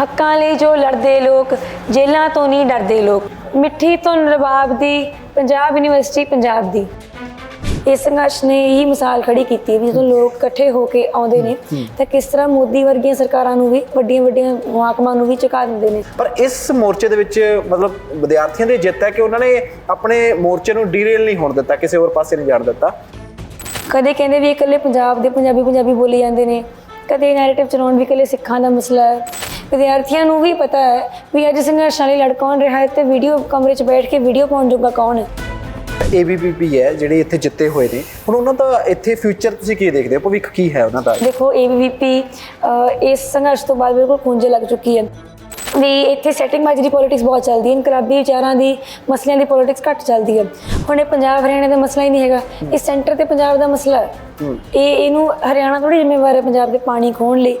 ਹੱਕਾਂ ਲਈ ਜੋ ਲੜਦੇ ਲੋਕ ਜੇਲ੍ਹਾਂ ਤੋਂ ਨਹੀਂ ਡਰਦੇ ਲੋਕ। ਮਿੱਠੀ ਧੁਨ ਰਬਾਬ ਦੀ ਪੰਜਾਬ ਯੂਨੀਵਰਸਿਟੀ ਪੰਜਾਬ ਦੀ। ਇਸ ਸੰਘਰਸ਼ ਨੇ ਹੀ ਮਿਸਾਲ ਖੜੀ ਕੀਤੀ ਵੀ ਜਦੋਂ ਲੋਕ ਇਕੱਠੇ ਹੋ ਕੇ ਆਉਂਦੇ ਨੇ ਤਾਂ ਕਿਸ ਤਰ੍ਹਾਂ ਮੋਦੀ ਵਰਗੀਆਂ ਸਰਕਾਰਾਂ ਨੂੰ ਵੀ ਵੱਡੀਆਂ ਵੱਡੀਆਂ ਮੁਹਾਕਮਾਂ ਨੂੰ ਵੀ ਝੁਕਾ ਦਿੰਦੇ ਨੇ? ਪਰ ਇਸ ਮੋਰਚੇ ਦੇ ਵਿੱਚ ਮਤਲਬ ਵਿਦਿਆਰਥੀਆਂ ਦੀ ਜਿੱਤ ਹੈ ਕਿ ਉਹਨਾਂ ਨੇ ਆਪਣੇ ਮੋਰਚੇ ਨੂੰ ਡੀਰੇਲ ਨਹੀਂ ਹੋਣ ਦਿੱਤਾ ਕਿਸੇ ਹੋਰ ਪਾਸੇ ਨਹੀਂ ਜਾਣ ਦਿੱਤਾ? ਕਦੇ ਕਹਿੰਦੇ ਵੀ ਇਕੱਲੇ ਪੰਜਾਬ ਦੇ ਪੰਜਾਬੀ ਪੰਜਾਬੀ ਬੋਲੀ ਜਾਂਦੇ ਨੇ। ਕਦੇ ਨੈਰੇਟਿਵ ਚਲਾਉਣ ਵੀ ਇਕੱਲੇ ਸਿੱਖਾਂ ਦਾ ਮਸਲਾ ਹੈ। ਵਿਦਿਆਰਥੀਆਂ ਨੂੰ ਵੀ ਪਤਾ ਹੈ ਵੀ ਅੱਜ ਸੰਘਰਸ਼ਾਂ ਲਈ ਲੜ ਕੌਣ ਰਿਹਾ ਹੈ ਤੇ ਵੀਡੀਓ ਕਮਰੇ 'ਚ ਬੈਠ ਕੇ ਵੀਡੀਓ ਪਾਉਣ ਜੋਗਾ ਕੌਣ ਹੈ। ਏਬੀਪੀਪੀ ਹੈ ਜਿਹੜੇ ਇੱਥੇ ਜਿੱਤੇ ਹੋਏ ਨੇ। ਹੁਣ ਉਹਨਾਂ ਦਾ ਇੱਥੇ ਫਿਊਚਰ ਤੁਸੀਂ ਕੀ ਦੇਖਦੇ ਹੋ? ਭਵਿੱਖ ਕੀ ਹੈ ਉਹਨਾਂ ਦਾ? ਦੇਖੋ ਏਬੀਵੀਪੀ ਇਸ ਸੰਘਰਸ਼ ਤੋਂ ਬਾਅਦ ਬਿਲਕੁਲ ਖੁੰਝੇ ਲੱਗ ਚੁੱਕੀ ਹੈ। ਵੀ ਇੱਥੇ ਸੈਟਿੰਗ ਬਾਜੀ ਦੀ ਪੋਲਿਟਿਕਸ ਬਹੁਤ ਚੱਲਦੀ ਹੈ ਇਨਕਲਾਬੀ ਵਿਚਾਰਾਂ ਦੀ ਮਸਲਿਆਂ ਦੀ ਪੋਲਿਟਿਕਸ ਘੱਟ ਚੱਲਦੀ ਹੈ। ਹੁਣ ਇਹ ਪੰਜਾਬ ਹਰਿਆਣਾ ਦਾ ਮਸਲਾ ਹੀ ਨਹੀਂ ਹੈਗਾ। ਇਹ ਸੈਂਟਰ ਤੇ ਪੰਜਾਬ ਦਾ ਮਸਲਾ ਹੈ। ਇਹ ਇਹਨੂੰ ਹਰਿਆਣਾ ਥੋੜੀ ਜ਼ਿੰਮੇਵਾਰ ਹੈ ਪੰਜਾਬ ਦੇ ਪਾਣੀ ਖੋਣ ਲਈ।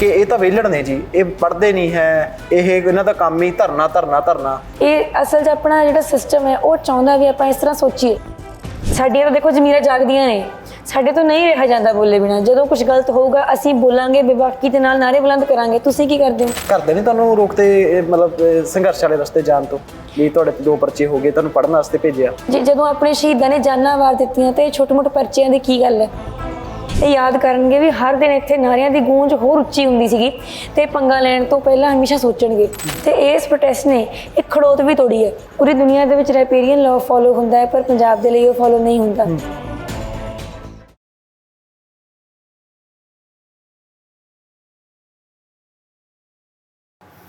ਕਿ ਇਹ ਤਾਂ ਵਿਹਲੜ ਨੇ ਜੀ ਇਹ ਪੜ੍ਹਦੇ ਨਹੀਂ ਹੈ ਇਹ ਇਹਨਾਂ ਦਾ ਕੰਮ ਹੀ ਧਰਨਾ ਧਰਨਾ ਧਰਨਾ। ਇਹ ਅਸਲ 'ਚ ਆਪਣਾ ਜਿਹੜਾ ਸਿਸਟਮ ਹੈ ਉਹ ਚਾਹੁੰਦਾ ਵੀ ਆਪਾਂ ਇਸ ਤਰ੍ਹਾਂ ਸੋਚੀਏ। ਸਾਡੀਆਂ ਤਾਂ ਦੇਖੋ ਜ਼ਮੀਰਾਂ ਜਾਗਦੀਆਂ ਨੇ। ਸਾਡੇ ਤੋਂ ਨਹੀਂ ਰਿਹਾ ਜਾਂਦਾ ਬੋਲੇ ਬਿਨਾ। ਜਦੋਂ ਕੁਝ ਗਲਤ ਹੋਊਗਾ ਅਸੀਂ ਬੋਲਾਂਗੇ ਬੇਬਾਕੀ ਦੇ ਨਾਲ ਨਾਰੇ ਬੁਲੰਦ ਕਰਾਂਗੇ। ਤੁਸੀਂ ਕੀ ਕਰਦੇ ਹੋ? ਕਰਦੇ ਨੇ ਤੁਹਾਨੂੰ ਰੋਕਦੇ ਇਹ ਮਤਲਬ ਇਹ ਸੰਘਰਸ਼ ਵਾਲੇ ਰਸਤੇ ਜਾਣ ਤੋਂ? ਵੀ ਤੁਹਾਡੇ ਤੇ ਦੋ ਪਰਚੇ ਹੋ ਗਏ ਤੁਹਾਨੂੰ ਪੜ੍ਹਨ ਵਾਸਤੇ ਭੇਜਿਆ। ਜੇ ਜਦੋਂ ਆਪਣੇ ਸ਼ਹੀਦਾਂ ਨੇ ਜਾਨਾਂ ਵਾਰ ਦਿੱਤੀਆਂ ਤੇ ਛੋਟੇ ਮੋਟੇ ਪਰਚਿਆਂ ਦੀ ਕੀ ਗੱਲ ਹੈ? ਇਹ ਯਾਦ ਕਰਨਗੇ ਵੀ ਹਰ ਦਿਨ ਇੱਥੇ ਨਾਰਿਆਂ ਦੀ ਗੂੰਜ ਹੋਰ ਉੱਚੀ ਹੁੰਦੀ ਸੀਗੀ ਤੇ ਪੰਗਾ ਲੈਣ ਤੋਂ ਪਹਿਲਾਂ ਹਮੇਸ਼ਾ ਸੋਚਣਗੇ। ਤੇ ਇਸ ਪ੍ਰੋਟੈਸਟ ਨੇ ਇੱਕ ਖੜੋਤ ਵੀ ਤੋੜੀ ਹੈ। ਪੂਰੀ ਦੁਨੀਆ ਦੇ ਵਿੱਚ ਰੈਪੇਰੀਅਨ ਲਾਅ ਫਾਲੋ ਹੁੰਦਾ ਹੈ ਪਰ ਪੰਜਾਬ ਦੇ ਲਈ ਉਹ ਫਾਲੋ ਨਹੀਂ ਹੁੰਦਾ।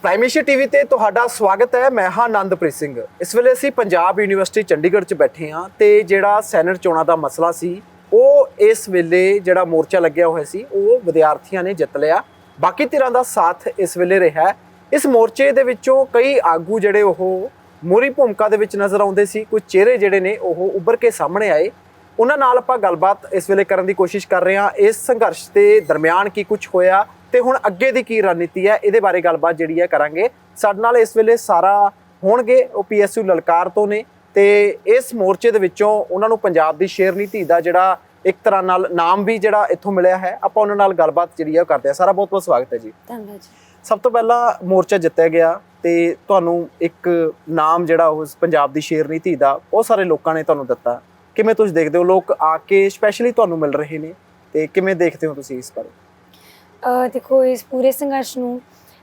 ਪ੍ਰਾਈਮੇਸ਼ੀ ਟੀਵੀ ਤੇ ਤੁਹਾਡਾ ਸਵਾਗਤ ਹੈ। ਮੈਂ ਹਾਂ ਆਨੰਦਪ੍ਰੀਤ ਸਿੰਘ। ਇਸ ਵੇਲੇ ਅਸੀਂ ਪੰਜਾਬ ਯੂਨੀਵਰਸਿਟੀ ਚੰਡੀਗੜ੍ਹ 'ਚ ਬੈਠੇ ਹਾਂ ਤੇ ਜਿਹੜਾ ਸੈਨੇਟ ਚੋਣਾਂ ਦਾ ਮਸਲਾ ਸੀ, ਉਹ ਇਸ ਵੇਲੇ ਜਿਹੜਾ ਮੋਰਚਾ ਲੱਗਿਆ ਹੋਇਆ ਸੀ, ਉਹ ਵਿਦਿਆਰਥੀਆਂ ਨੇ ਜਿੱਤ ਲਿਆ। ਬਾਕੀ ਧਿਰਾਂ ਦਾ ਸਾਥ ਇਸ ਵੇਲੇ ਰਿਹਾ ਇਸ ਮੋਰਚੇ ਦੇ ਵਿੱਚੋਂ ਕਈ ਆਗੂ ਜਿਹੜੇ ਉਹ ਮੋਰੀ ਭੂਮਿਕਾ ਦੇ ਵਿੱਚ ਨਜ਼ਰ ਆਉਂਦੇ ਸੀ, ਕੁਝ ਚਿਹਰੇ ਜਿਹੜੇ ਨੇ ਉਹ ਉੱਭਰ ਕੇ ਸਾਹਮਣੇ ਆਏ। ਉਹਨਾਂ ਨਾਲ ਆਪਾਂ ਗੱਲਬਾਤ ਇਸ ਵੇਲੇ ਕਰਨ ਦੀ ਕੋਸ਼ਿਸ਼ ਕਰ ਰਹੇ ਹਾਂ। ਇਸ ਸੰਘਰਸ਼ ਦੇ ਦਰਮਿਆਨ ਕੀ ਕੁਝ ਹੋਇਆ ਤੇ ਹੁਣ ਅੱਗੇ ਦੀ ਕੀ ਰਣਨੀਤੀ ਹੈ ਇਹਦੇ ਬਾਰੇ ਗੱਲਬਾਤ ਜਿਹੜੀ ਹੈ ਕਰਾਂਗੇ। ਸਾਡੇ ਨਾਲ ਇਸ ਵੇਲੇ ਸਾਰਾ ਹੋਣਗੇ ਉਹ ਪੀਐਸਯੂ ਲਲਕਾਰ ਤੋਂ ਨੇ ਤੇ ਇਸ ਮੋਰਚੇ ਦੇ ਵਿੱਚੋਂ ਉਹਨਾਂ ਨੂੰ ਪੰਜਾਬ ਦੀ ਸ਼ੇਰਨੀ ਧੀ ਦਾ ਜਿਹੜਾ ਇੱਕ ਤਰ੍ਹਾਂ ਨਾਲ ਨਾਮ ਵੀ ਜਿਹੜਾ ਇੱਥੋਂ ਮਿਲਿਆ ਹੈ ਆਪਾਂ ਉਹਨਾਂ ਨਾਲ ਗੱਲਬਾਤ ਜਿਹੜੀ ਹੈ ਉਹ ਕਰਦੇ ਹਾਂ। ਸਾਰਾ ਬਹੁਤ ਬਹੁਤ ਸਵਾਗਤ ਹੈ ਜੀ। ਧੰਨਵਾਦ ਜੀ। ਸਭ ਤੋਂ ਪਹਿਲਾਂ ਮੋਰਚਾ ਜਿੱਤਿਆ ਗਿਆ ਤੇ ਤੁਹਾਨੂੰ ਇੱਕ ਨਾਮ ਜਿਹੜਾ ਉਸ ਪੰਜਾਬ ਦੀ ਸ਼ੇਰਨੀ ਧੀ ਦਾ ਬਹੁਤ ਸਾਰੇ ਲੋਕਾਂ ਨੇ ਤੁਹਾਨੂੰ ਦਿੱਤਾ। ਕਿਵੇਂ ਤੁਸੀਂ ਦੇਖਦੇ ਹੋ? ਲੋਕ ਆ ਕੇ ਸਪੈਸ਼ਲੀ ਤੁਹਾਨੂੰ ਮਿਲ ਰਹੇ ਨੇ ਤੇ ਕਿਵੇਂ ਦੇਖਦੇ ਹੋ ਤੁਸੀਂ ਇਸ ਬਾਰੇ? ਦੇਖੋ ਇਸ ਪੂਰੇ ਸੰਘਰਸ਼ ਨੂੰ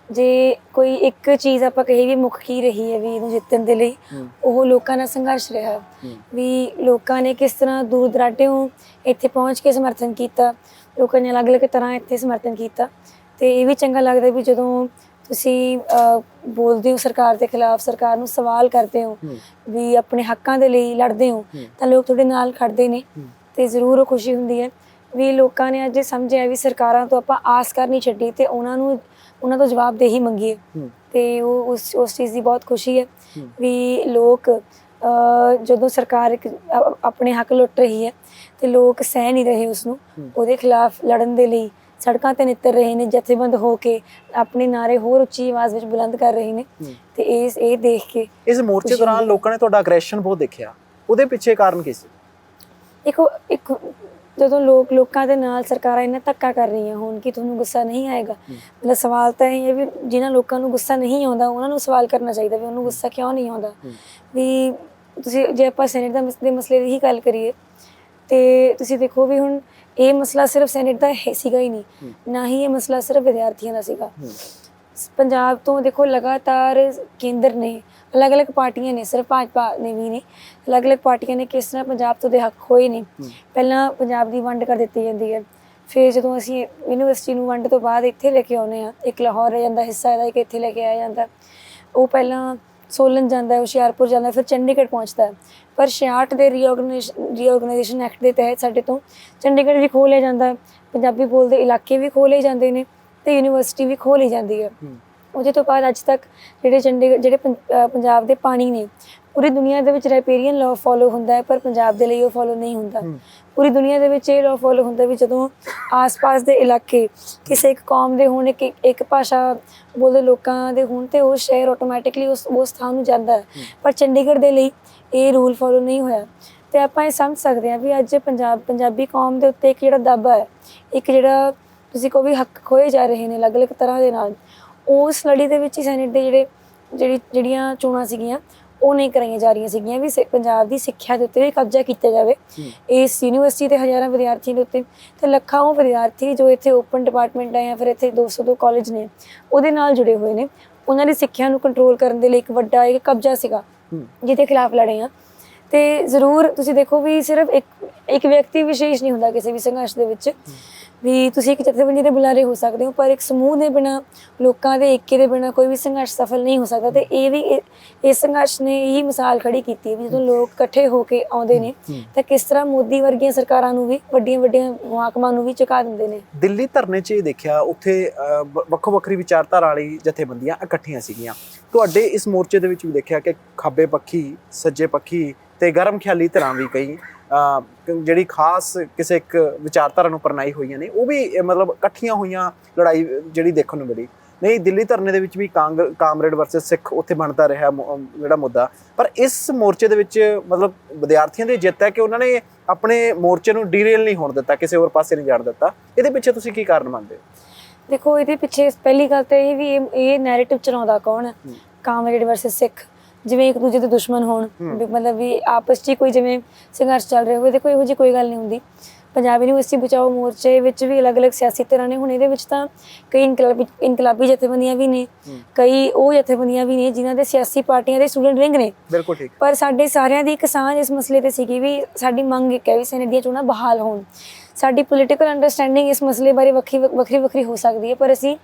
ਜੇ ਕੋਈ ਇੱਕ ਚੀਜ਼ ਆਪਾਂ ਕਹੀ ਵੀ ਮੁੱਖ ਕੀ ਰਹੀ ਹੈ ਵੀ ਇਹਨੂੰ ਜਿੱਤਣ ਦੇ ਲਈ ਹੂੰ। ਉਹ ਲੋਕਾਂ ਦਾ ਸੰਘਰਸ਼ ਰਿਹਾ ਹੂੰ। ਵੀ ਲੋਕਾਂ ਨੇ ਕਿਸ ਤਰ੍ਹਾਂ ਦੂਰ ਦਰਾਡਿਓਂ ਇੱਥੇ ਪਹੁੰਚ ਕੇ ਸਮਰਥਨ ਕੀਤਾ ਲੋਕਾਂ ਨੇ ਅਲੱਗ-ਅਲੱਗ ਤਰ੍ਹਾਂ ਇੱਥੇ ਸਮਰਥਨ ਕੀਤਾ ਤੇ ਇਹ ਵੀ ਚੰਗਾ ਲੱਗਦਾ ਵੀ ਜਦੋਂ ਤੁਸੀਂ ਬੋਲਦੇ ਹੋ ਸਰਕਾਰ ਦੇ ਖਿਲਾਫ ਸਰਕਾਰ ਨੂੰ ਸਵਾਲ ਕਰਦੇ ਹੋ ਹੂੰ। ਵੀ ਆਪਣੇ ਹੱਕਾਂ ਦੇ ਲਈ ਲੜਦੇ ਹੋ ਹੂੰ। ਤਾਂ ਲੋਕ ਤੁਹਾਡੇ ਨਾਲ ਖੜਦੇ ਨੇ ਹੂੰ। ਤੇ ਜ਼ਰੂਰ ਖੁਸ਼ੀ ਹੁੰਦੀ ਹੈ ਵੀ ਲੋਕਾਂ ਨੇ ਅੱਜ ਇਹ ਸਮਝਿਆ ਵੀ ਸਰਕਾਰਾਂ ਤੋਂ ਆਪਾਂ ਆਸ ਕਰਨੀ ਛੱਡੀ ਤੇ ਉਹਨਾਂ ਨੂੰ ਉਹਨਾਂ ਤੋਂ ਜਵਾਬਦੇਹੀ ਮੰਗੀਏ। ਤੇ ਉਹ ਉਸ ਉਸ ਚੀਜ਼ ਦੀ ਬਹੁਤ ਖੁਸ਼ੀ ਹੈ। ਵੀ ਲੋਕ ਜਦੋਂ ਸਰਕਾਰ ਆਪਣੇ ਹੱਕ ਲੁੱਟ ਰਹੀ ਹੈ ਤੇ ਲੋਕ ਸਹਿ ਨਹੀਂ ਰਹੇ ਉਸ ਨੂੰ। ਉਹਦੇ ਖਿਲਾਫ ਲੜਨ ਦੇ ਲਈ ਸੜਕਾਂ ਤੇ ਨਿੱਤਰ ਰਹੇ ਨੇ ਜਥੇਬੰਦ ਹੋ ਕੇ ਆਪਣੇ ਨਾਰੇ ਹੋਰ ਉੱਚੀ ਆਵਾਜ਼ ਵਿੱਚ ਬੁਲੰਦ ਕਰ ਰਹੇ ਨੇ। ਤੇ ਇਸ ਇਹ ਦੇਖ ਕੇ ਇਸ ਮੋਰਚੇ ਦੌਰਾਨ। ਲੋਕਾਂ ਨੇ ਤੁਹਾਡਾ ਅਗਰੈਸ਼ਨ ਬਹੁਤ ਦੇਖਿਆ ਉਹਦੇ ਪਿੱਛੇ ਕਾਰਨ ਕੀ ਸੀ ਦੇਖੋ ਇੱਕ ਜਦੋਂ ਲੋਕ ਲੋਕਾਂ ਦੇ ਨਾਲ ਸਰਕਾਰਾਂ ਇਹਨਾਂ ਧੱਕਾ ਕਰ ਰਹੀਆਂ ਹੋਣ ਕਿ ਤੁਹਾਨੂੰ ਗੁੱਸਾ ਨਹੀਂ ਆਏਗਾ ਮਤਲਬ ਸਵਾਲ ਤਾਂ ਇਹ ਹੈ ਵੀ ਜਿਨ੍ਹਾਂ ਲੋਕਾਂ ਨੂੰ ਗੁੱਸਾ ਨਹੀਂ ਆਉਂਦਾ ਉਹਨਾਂ ਨੂੰ ਸਵਾਲ ਕਰਨਾ ਚਾਹੀਦਾ ਵੀ ਉਹਨੂੰ ਗੁੱਸਾ ਕਿਉਂ ਨਹੀਂ ਆਉਂਦਾ। ਵੀ ਤੁਸੀਂ ਜੇ ਆਪਾਂ ਸੈਨੇਟ ਦਾ ਮਸ- ਦੇ ਮਸਲੇ ਦੀ ਹੀ ਗੱਲ ਕਰੀਏ ਤੇ ਤੁਸੀਂ ਦੇਖੋ ਵੀ ਹੁਣ ਇਹ ਮਸਲਾ ਸਿਰਫ ਸੈਨੇਟ ਦਾ ਹੈ ਸੀਗਾ ਹੀ ਨਹੀਂ। ਨਾ ਹੀ ਇਹ ਮਸਲਾ ਸਿਰਫ ਵਿਦਿਆਰਥੀਆਂ ਦਾ ਸੀਗਾ। ਪੰਜਾਬ ਤੋਂ ਦੇਖੋ ਲਗਾਤਾਰ ਕੇਂਦਰ ਨੇ ਅਲੱਗ-ਅਲੱਗ ਪਾਰਟੀਆਂ ਨੇ ਸਿਰਫ ਭਾਜਪਾ ਨੇ ਵੀ ਨਹੀਂ ਅਲੱਗ-ਅਲੱਗ ਪਾਰਟੀਆਂ ਨੇ ਕਿਸ ਤਰ੍ਹਾਂ ਪੰਜਾਬ ਤੋਂ ਦੇ ਹੱਕ ਹੋਏ ਨੇ। ਪਹਿਲਾਂ ਪੰਜਾਬ ਦੀ ਵੰਡ ਕਰ ਦਿੱਤੀ ਜਾਂਦੀ ਹੈ। ਫਿਰ ਜਦੋਂ ਅਸੀਂ ਯੂਨੀਵਰਸਿਟੀ ਨੂੰ ਵੰਡ ਤੋਂ ਬਾਅਦ ਇੱਥੇ ਲੈ ਕੇ ਆਉਨੇ ਆ ਇੱਕ ਲਾਹੌਰ ਰਹਿ ਜਾਂਦਾ ਹਿੱਸਾ ਇਹਦਾ ਇੱਕ ਇੱਥੇ ਲੈ ਕੇ ਆਇਆ ਜਾਂਦਾ। ਉਹ ਪਹਿਲਾਂ ਸੋਲਨ ਜਾਂਦਾ ਹੈ ਹੁਸ਼ਿਆਰਪੁਰ ਜਾਂਦਾ ਫਿਰ ਚੰਡੀਗੜ੍ਹ ਪਹੁੰਚਦਾ ਪਰ 66 ਦੇ ਰੀਆਰਗੇਨਾਈਜੇਸ਼ਨ ਰੀਆਰਗੇਨਾਈਜੇਸ਼ਨ ਐਕਟ ਦੇ ਤਹਿਤ ਸਾਡੇ ਤੋਂ ਚੰਡੀਗੜ੍ਹ ਵੀ ਖੋਹ ਲਿਆ ਜਾਂਦਾ ਪੰਜਾਬੀ ਬੋਲਦੇ ਇਲਾਕੇ ਵੀ ਖੋਹ ਲਏ ਜਾਂਦੇ ਨੇ ਤੇ ਯੂਨੀਵਰਸਿਟੀ ਵੀ ਖੋਹ ਲਈ ਜਾਂਦੀ ਹੈ। ਉਹਦੇ ਤੋਂ ਬਾਅਦ ਅੱਜ ਤੱਕ ਜਿਹੜੇ ਚੰਡੀਗੜ੍ਹ ਜਿਹੜੇ ਪੰਜਾਬ ਦੇ ਪਾਣੀ ਨੇ ਪੂਰੀ ਦੁਨੀਆ ਦੇ ਵਿੱਚ ਰੈਪੇਰੀਅਨ ਲਾਅ ਫਾਲੋ ਹੁੰਦਾ ਹੈ ਪਰ ਪੰਜਾਬ ਦੇ ਲਈ ਉਹ ਫਾਲੋ ਨਹੀਂ ਹੁੰਦਾ। ਪੂਰੀ ਦੁਨੀਆ ਦੇ ਵਿੱਚ ਇਹ ਲਾਅ ਫਾਲੋ ਹੁੰਦਾ ਵੀ ਜਦੋਂ ਆਸ-ਪਾਸ ਦੇ ਇਲਾਕੇ ਕਿਸੇ ਇੱਕ ਕੌਮ ਦੇ ਹੋਣ ਇੱਕ ਇੱਕ ਭਾਸ਼ਾ ਬੋਲਦੇ ਲੋਕਾਂ ਦੇ ਹੋਣ ਤੇ ਉਹ ਸ਼ਹਿਰ ਆਟੋਮੈਟਿਕਲੀ ਉਸ ਉਸ ਸਥਾਨ ਨੂੰ ਜਾਂਦਾ ਹੈ। ਪਰ ਚੰਡੀਗੜ੍ਹ ਦੇ ਲਈ ਇਹ ਰੂਲ ਫਾਲੋ ਨਹੀਂ ਹੋਇਆ। ਤੇ ਆਪਾਂ ਇਹ ਸਮਝ ਸਕਦੇ ਹਾਂ ਵੀ ਅੱਜ ਪੰਜਾਬ ਪੰਜਾਬੀ ਕੌਮ ਦੇ ਉੱਤੇ ਇੱਕ ਜਿਹੜਾ ਦਾਬਾ ਹੈ ਇੱਕ ਜਿਹੜਾ ਤੁਸੀਂ ਕੋ ਵੀ ਹੱਕ ਖੋਏ ਜਾ ਰਹੇ ਨੇ ਅਲੱਗ-ਅਲੱਗ ਤਰ੍ਹਾਂ ਦੇ ਨਾਲ ਉਸ ਲੜੀ ਦੇ ਵਿੱਚ ਹੀ ਸੈਨੇਟ ਦੇ ਜਿਹੜੇ ਜਿਹੜੀ ਜਿਹੜੀਆਂ ਚੋਣਾਂ ਸੀਗੀਆਂ ਉਹ ਨਹੀਂ ਕਰਾਈਆਂ ਜਾ ਰਹੀਆਂ ਸੀਗੀਆਂ ਵੀ ਪੰਜਾਬ ਦੀ ਸਿੱਖਿਆ ਦੇ ਉੱਤੇ ਵੀ ਕਬਜ਼ਾ ਕੀਤਾ ਜਾਵੇ। ਇਸ ਯੂਨੀਵਰਸਿਟੀ ਦੇ ਹਜ਼ਾਰਾਂ ਵਿਦਿਆਰਥੀਆਂ ਦੇ ਉੱਤੇ ਤੇ ਲੱਖਾਂ ਉਹ ਵਿਦਿਆਰਥੀ ਜੋ ਇੱਥੇ ਓਪਨ ਡਿਪਾਰਟਮੈਂਟ ਹੈ ਜਾਂ ਫਿਰ ਇੱਥੇ 202 ਕਾਲਜ ਨੇ ਉਹਦੇ ਨਾਲ ਜੁੜੇ ਹੋਏ ਨੇ। ਉਹਨਾਂ ਦੀ ਸਿੱਖਿਆ ਨੂੰ ਕੰਟਰੋਲ ਕਰਨ ਦੇ ਲਈ ਇੱਕ ਵੱਡਾ ਇੱਕ ਕਬਜ਼ਾ ਸੀਗਾ। ਜਿਹਦੇ ਖਿਲਾਫ ਲੜੇ ਆ। ਤੇ ਜ਼ਰੂਰ ਤੁਸੀਂ ਦੇਖੋ ਵੀ ਸਿਰਫ ਇੱਕ ਇੱਕ ਵਿਅਕਤੀ ਵਿਸ਼ੇਸ਼ ਨਹੀਂ ਹੁੰਦਾ ਕਿਸੇ ਵੀ ਸੰਘਰਸ਼ ਦੇ ਵਿੱਚ। ਵੀ ਤੁਸੀਂ ਇੱਕ ਜਥੇਬੰਦੀ ਦੇ ਬੁਲਾਰੇ ਹੋ ਸਕਦੇ ਹੋ ਪਰ ਇੱਕ ਸਮੂਹ ਦੇ ਬਿਨਾ ਲੋਕਾਂ ਦੇ ਏਕੇ ਦੇ ਬਿਨਾ ਕੋਈ ਵੀ ਸੰਘਰਸ਼ ਸਫਲ ਨਹੀਂ ਹੋ ਸਕਦਾ। ਤੇ ਇਹ ਵੀ ਇਹ- ਇਸ ਸੰਘਰਸ਼ ਨੇ ਇਹੀ ਮਿਸਾਲ ਖੜੀ ਕੀਤੀ ਹੈ ਵੀ ਜਦੋਂ ਲੋਕ ਇਕੱਠੇ ਹੋ ਕੇ ਆਉਂਦੇ ਨੇ ਤਾਂ ਕਿਸ ਤਰ੍ਹਾਂ ਮੋਦੀ ਵਰਗੀਆਂ ਸਰਕਾਰਾਂ ਨੂੰ ਵੀ ਵੱਡੀਆਂ ਵੱਡੀਆਂ ਮੁਹਾਕਮਾਂ ਨੂੰ ਵੀ ਚੁਕਾ ਦਿੰਦੇ ਨੇ? ਦਿੱਲੀ ਧਰਨੇ 'ਚ ਇਹ ਦੇਖਿਆ ਉੱਥੇ ਵੱਖੋ ਵੱਖਰੀ ਵਿਚਾਰਧਾਰਾ ਵਾਲੀ ਜਥੇਬੰਦੀਆਂ ਇਕੱਠੀਆਂ ਸੀਗੀਆਂ। ਤੁਹਾਡੇ ਇਸ ਮੋਰਚੇ ਦੇ ਵਿੱਚ ਵੀ ਦੇਖਿਆ ਕਿ ਖੱਬੇ ਪੱਖੀ ਸੱਜੇ ਪੱਖੀ ਤੇ ਗਰਮ ਖਿਆਲੀ ਧਿਰਾਂ ਵੀ ਕਈ। ਜਿਹੜੀ ਖਾਸ ਕਿਸੇ ਇੱਕ ਵਿਚਾਰਧਾਰਾ ਨੂੰ ਪਰਨਾਈ ਹੋਈਆਂ ਨੇ ਉਹ ਵੀ ਮਤਲਬ ਇਕੱਠੀਆਂ ਹੋਈਆਂ ਲੜਾਈ ਜਿਹੜੀ ਦੇਖਣ ਨੂੰ ਮਿਲੀ। ਨਹੀਂ ਦਿੱਲੀ ਧਰਨੇ ਦੇ ਵਿੱਚ ਵੀ ਕਾਮਰੇਡ ਵਰਸਸ ਸਿੱਖ ਉੱਥੇ ਬਣਦਾ ਰਿਹਾ ਜਿਹੜਾ ਮੁੱਦਾ। ਪਰ ਇਸ ਮੋਰਚੇ ਦੇ ਵਿੱਚ ਮਤਲਬ ਵਿਦਿਆਰਥੀਆਂ ਦੀ ਜਿੱਤ ਹੈ ਕਿ ਉਹਨਾਂ ਨੇ ਆਪਣੇ ਮੋਰਚੇ ਨੂੰ ਡੀਰੇਲ ਨਹੀਂ ਹੋਣ ਦਿੱਤਾ ਕਿਸੇ ਹੋਰ ਪਾਸੇ ਨਹੀਂ ਜਾਣ ਦਿੱਤਾ। ਇਹਦੇ ਪਿੱਛੇ ਤੁਸੀਂ ਕੀ ਕਾਰਨ ਮੰਨਦੇ ਹੋ? ਦੇਖੋ ਇਹਦੇ ਪਿੱਛੇ ਪਹਿਲੀ ਗੱਲ ਤਾਂ ਇਹ ਵੀ ਇਹ ਨੈਰੇਟਿਵ ਚਲਾਉਂਦਾ ਕੌਣ? ਹੂੰ। Comrade versus Sikh. ਜਿਵੇਂ ਇੱਕ ਦੂਜੇ ਦੇ ਦੁਸ਼ਮਣ ਹੋਣ। ਵੀ ਮਤਲਬ ਵੀ ਆਪਸ 'ਚ ਹੀ ਕੋਈ ਜਿਵੇਂ ਸੰਘਰਸ਼ ਚੱਲ ਰਿਹਾ ਹੋਵੇ ਦੇਖੋ ਇਹੋ ਜਿਹੀ ਕੋਈ ਗੱਲ ਨਹੀਂ ਹੁੰਦੀ। ਪੰਜਾਬ ਯੂਨੀਵਰਸਿਟੀ ਬਚਾਓ ਮੋਰਚੇ ਵਿੱਚ ਵੀ ਅਲੱਗ-ਅਲੱਗ ਸਿਆਸੀ ਧਿਰਾਂ ਨੇ। ਹੁਣ ਇਹਦੇ ਵਿੱਚ ਤਾਂ ਕਈ ਇਨਕਲਾਬੀ ਇਨਕਲਾਬੀ ਜਥੇਬੰਦੀਆਂ ਵੀ ਨੇ। ਕਈ ਉਹ ਜਥੇਬੰਦੀਆਂ ਵੀ ਨੇ ਜਿਨ੍ਹਾਂ ਦੇ ਸਿਆਸੀ ਪਾਰਟੀਆਂ ਦੇ ਸਟੂਡੈਂਟ ਵਿੰਗ ਨੇ। ਬਿਲਕੁਲ ਠੀਕ। ਪਰ ਸਾਡੇ ਸਾਰਿਆਂ ਦੀ ਇੱਕ ਸਾਂਝ ਇਸ ਮਸਲੇ ਤੇ ਸੀਗੀ ਵੀ ਸਾਡੀ ਮੰਗ ਇੱਕ ਹੈ ਵੀ ਸੈਨੇਟ ਦੀਆਂ ਚੋਣਾਂ ਬਹਾਲ ਹੋਣ। ਸਾਡੀ ਪੋਲੀਟੀਕਲ ਅੰਡਰਸਟੈਂਡਿੰਗ ਇਸ ਮਸਲੇ ਬਾਰੇ ਵੱਖਰੀ ਵੱਖਰੀ ਵੱਖਰੀ ਹੋ ਸਕਦੀ ਹੈ ਪਰ ਅਸੀਂ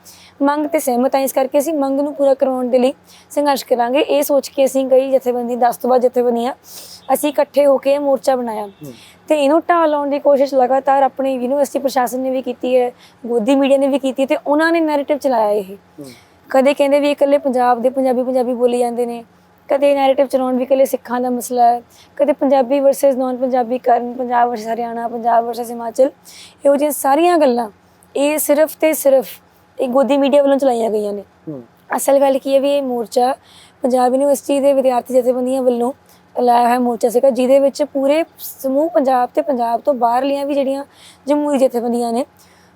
ਮੰਗ ਤੇ ਸਹਿਮਤ ਹਾਂ ਇਸ ਕਰਕੇ ਅਸੀਂ ਮੰਗ ਨੂੰ ਪੂਰਾ ਕਰਵਾਉਣ ਦੇ ਲਈ ਸੰਘਰਸ਼ ਕਰਾਂਗੇ। ਇਹ ਸੋਚ ਕੇ ਅਸੀਂ ਕਈ ਜਥੇਬੰਦੀ 10 ਤੋਂ ਬਾਅਦ ਜਥੇਬੰਦੀਆਂ ਅਸੀਂ ਇਕੱਠੇ ਹੋ ਕੇ ਮੋਰਚਾ ਬਣਾਇਆ। ਤੇ ਇਹਨੂੰ ਢਾਹ ਲਾਉਣ ਦੀ ਕੋਸ਼ਿਸ਼ ਲਗਾਤਾਰ ਆਪਣੀ ਯੂਨੀਵਰਸਿਟੀ ਪ੍ਰਸ਼ਾਸਨ ਨੇ ਵੀ ਕੀਤੀ ਹੈ ਗੋਦੀ ਮੀਡੀਆ ਨੇ ਵੀ ਕੀਤੀ ਤੇ ਉਹਨਾਂ ਨੇ ਨੈਰੇਟਿਵ ਚਲਾਇਆ ਇਹ। ਕਦੇ ਕਹਿੰਦੇ ਵੀ ਇਕੱਲੇ ਪੰਜਾਬ ਦੇ ਪੰਜਾਬੀ ਪੰਜਾਬੀ ਬੋਲੀ ਜਾਂਦੇ ਨੇ ਕਦੇ ਨੈਰੇਟਿਵ ਚਲਾਉਣ ਵੀ ਇਕੱਲੇ ਸਿੱਖਾਂ ਦਾ ਮਸਲਾ ਹੈ ਕਦੇ ਪੰਜਾਬੀ ਵਰਸਸ ਨਾਨ ਪੰਜਾਬੀ ਕਰਨ ਪੰਜਾਬ ਵਰਸਸ ਹਰਿਆਣਾ ਪੰਜਾਬ ਵਰਸਸ ਹਿਮਾਚਲ ਇਹੋ ਜਿਹੀਆਂ ਸਾਰੀਆਂ ਗੱਲਾਂ ਇਹ ਸਿਰਫ ਤੇ ਸਿਰਫ ਇਹ ਗੋਦੀ ਮੀਡੀਆ ਵੱਲੋਂ ਚਲਾਈਆਂ ਗਈਆਂ ਨੇ। ਅਸਲ ਗੱਲ ਕੀ ਹੈ ਵੀ ਇਹ ਮੋਰਚਾ ਪੰਜਾਬ ਯੂਨੀਵਰਸਿਟੀ ਦੇ ਵਿਦਿਆਰਥੀ ਜਥੇਬੰਦੀਆਂ ਵੱਲੋਂ ਲਾਇਆ ਹੋਇਆ ਮੋਰਚਾ ਸੀਗਾ ਜਿਹਦੇ ਵਿੱਚ ਪੂਰੇ ਸਮੂਹ ਪੰਜਾਬ ਤੇ ਪੰਜਾਬ ਤੋਂ ਬਾਹਰਲੀਆਂ ਵੀ ਜਿਹੜੀਆਂ ਜਮਹੂਰੀ ਜਥੇਬੰਦੀਆਂ ਨੇ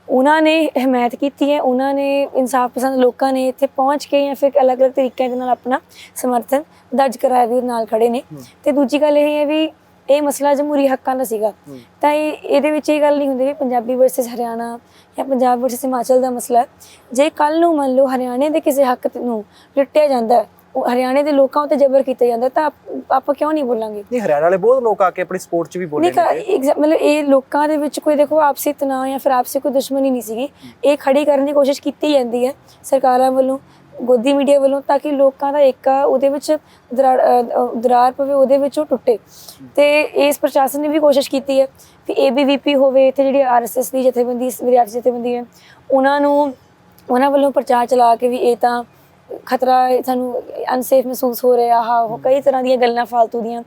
ਉਹਨਾਂ ਨੇ ਹਮਾਇਤ ਕੀਤੀ ਹੈ ਉਹਨਾਂ ਨੇ ਇਨਸਾਫ ਪਸੰਦ ਲੋਕਾਂ ਨੇ ਇੱਥੇ ਪਹੁੰਚ ਕੇ ਜਾਂ ਫਿਰ ਅਲੱਗ-ਅਲੱਗ ਤਰੀਕਿਆਂ ਦੇ ਨਾਲ ਆਪਣਾ ਸਮਰਥਨ ਦਰਜ ਕਰਾਇਆ ਵੀ ਨਾਲ ਖੜੇ ਨੇ ਤੇ ਦੂਜੀ ਗੱਲ ਇਹ ਹੈ ਵੀ ਇਹ ਮਸਲਾ ਜਮਹੂਰੀ ਹੱਕਾਂ ਦਾ ਸੀਗਾ। ਤਾਂ ਇਹ ਇਹਦੇ ਵਿੱਚ ਇਹ ਗੱਲ ਨਹੀਂ ਹੁੰਦੀ ਵੀ ਪੰਜਾਬੀ ਵਰਸਸ ਹਰਿਆਣਾ ਜਾਂ ਪੰਜਾਬ ਵਰਸਸ ਹਿਮਾਚਲ ਦਾ ਮਸਲਾ। ਜੇ ਕੱਲ ਨੂੰ ਮੰਨ ਲਓ ਹਰਿਆਣੇ ਦੇ ਕਿਸੇ ਹੱਕ ਨੂੰ ਲੁੱਟਿਆ ਜਾਂਦਾ ਉਹ ਹਰਿਆਣੇ ਦੇ ਲੋਕਾਂ ਉੱਤੇ ਜ਼ਬਰ ਕੀਤਾ ਜਾਂਦਾ ਤਾਂ ਆਪ- ਕਿਉਂ ਨਹੀਂ ਬੋਲਾਂਗੇ? ਨਹੀਂ ਹਰਿਆਣਾ ਵਾਲੇ ਬਹੁਤ ਲੋਕ ਆ ਕੇ ਆਪਣੀ ਸਪੋਰਟ 'ਚ ਵੀ ਬੋਲੇ ਨਹੀਂ ਮਤਲਬ ਇਹ ਲੋਕਾਂ ਦੇ ਵਿੱਚ ਕੋਈ ਦੇਖੋ ਆਪਸੀ ਤਣਾਅ ਜਾਂ ਫਿਰ ਆਪਸੀ ਕੋਈ ਦੁਸ਼ਮਣੀ ਨਹੀਂ ਸੀਗੀ। ਇਹ ਖੜੀ ਕਰਨ ਦੀ ਕੋਸ਼ਿਸ਼ ਕੀਤੀ ਜਾਂਦੀ ਹੈ ਸਰਕਾਰਾਂ ਵੱਲੋਂ ਗੋਦੀ ਮੀਡੀਆ ਵੱਲੋਂ ਤਾਂ ਕਿ ਲੋਕਾਂ ਦਾ ਏਕਾ ਉਹਦੇ ਵਿੱਚ ਦਰਾਰ ਪਵੇ ਉਹਦੇ ਵਿੱਚ ਉਹ ਟੁੱਟੇ। ਤੇ ਇਸ ਪ੍ਰਸ਼ਾਸਨ ਨੇ ਵੀ ਕੋਸ਼ਿਸ਼ ਕੀਤੀ ਹੈ ਕਿ ਏਬੀਵੀਪੀ ਹੋਵੇ ਤੇ ਜਿਹੜੀ ਆਰਐਸਐਸ ਦੀ ਜਥੇਬੰਦੀ ਵਿਦਿਆਰਥੀ ਜਥੇਬੰਦੀ ਹੈ ਉਹਨਾਂ ਨੂੰ ਉਹਨਾਂ ਵੱਲੋਂ ਪ੍ਰਚਾਰ ਚਲਾ ਕੇ ਵੀ ਇਹ ਤਾਂ ਖਤਰਾ ਸਾਨੂੰ ਅਨਸੇਫ ਮਹਿਸੂਸ ਹੋ ਰਿਹਾ ਆ ਉਹ ਕਈ ਤਰ੍ਹਾਂ ਦੀਆਂ ਗੱਲਾਂ ਫालतू ਦੀਆਂ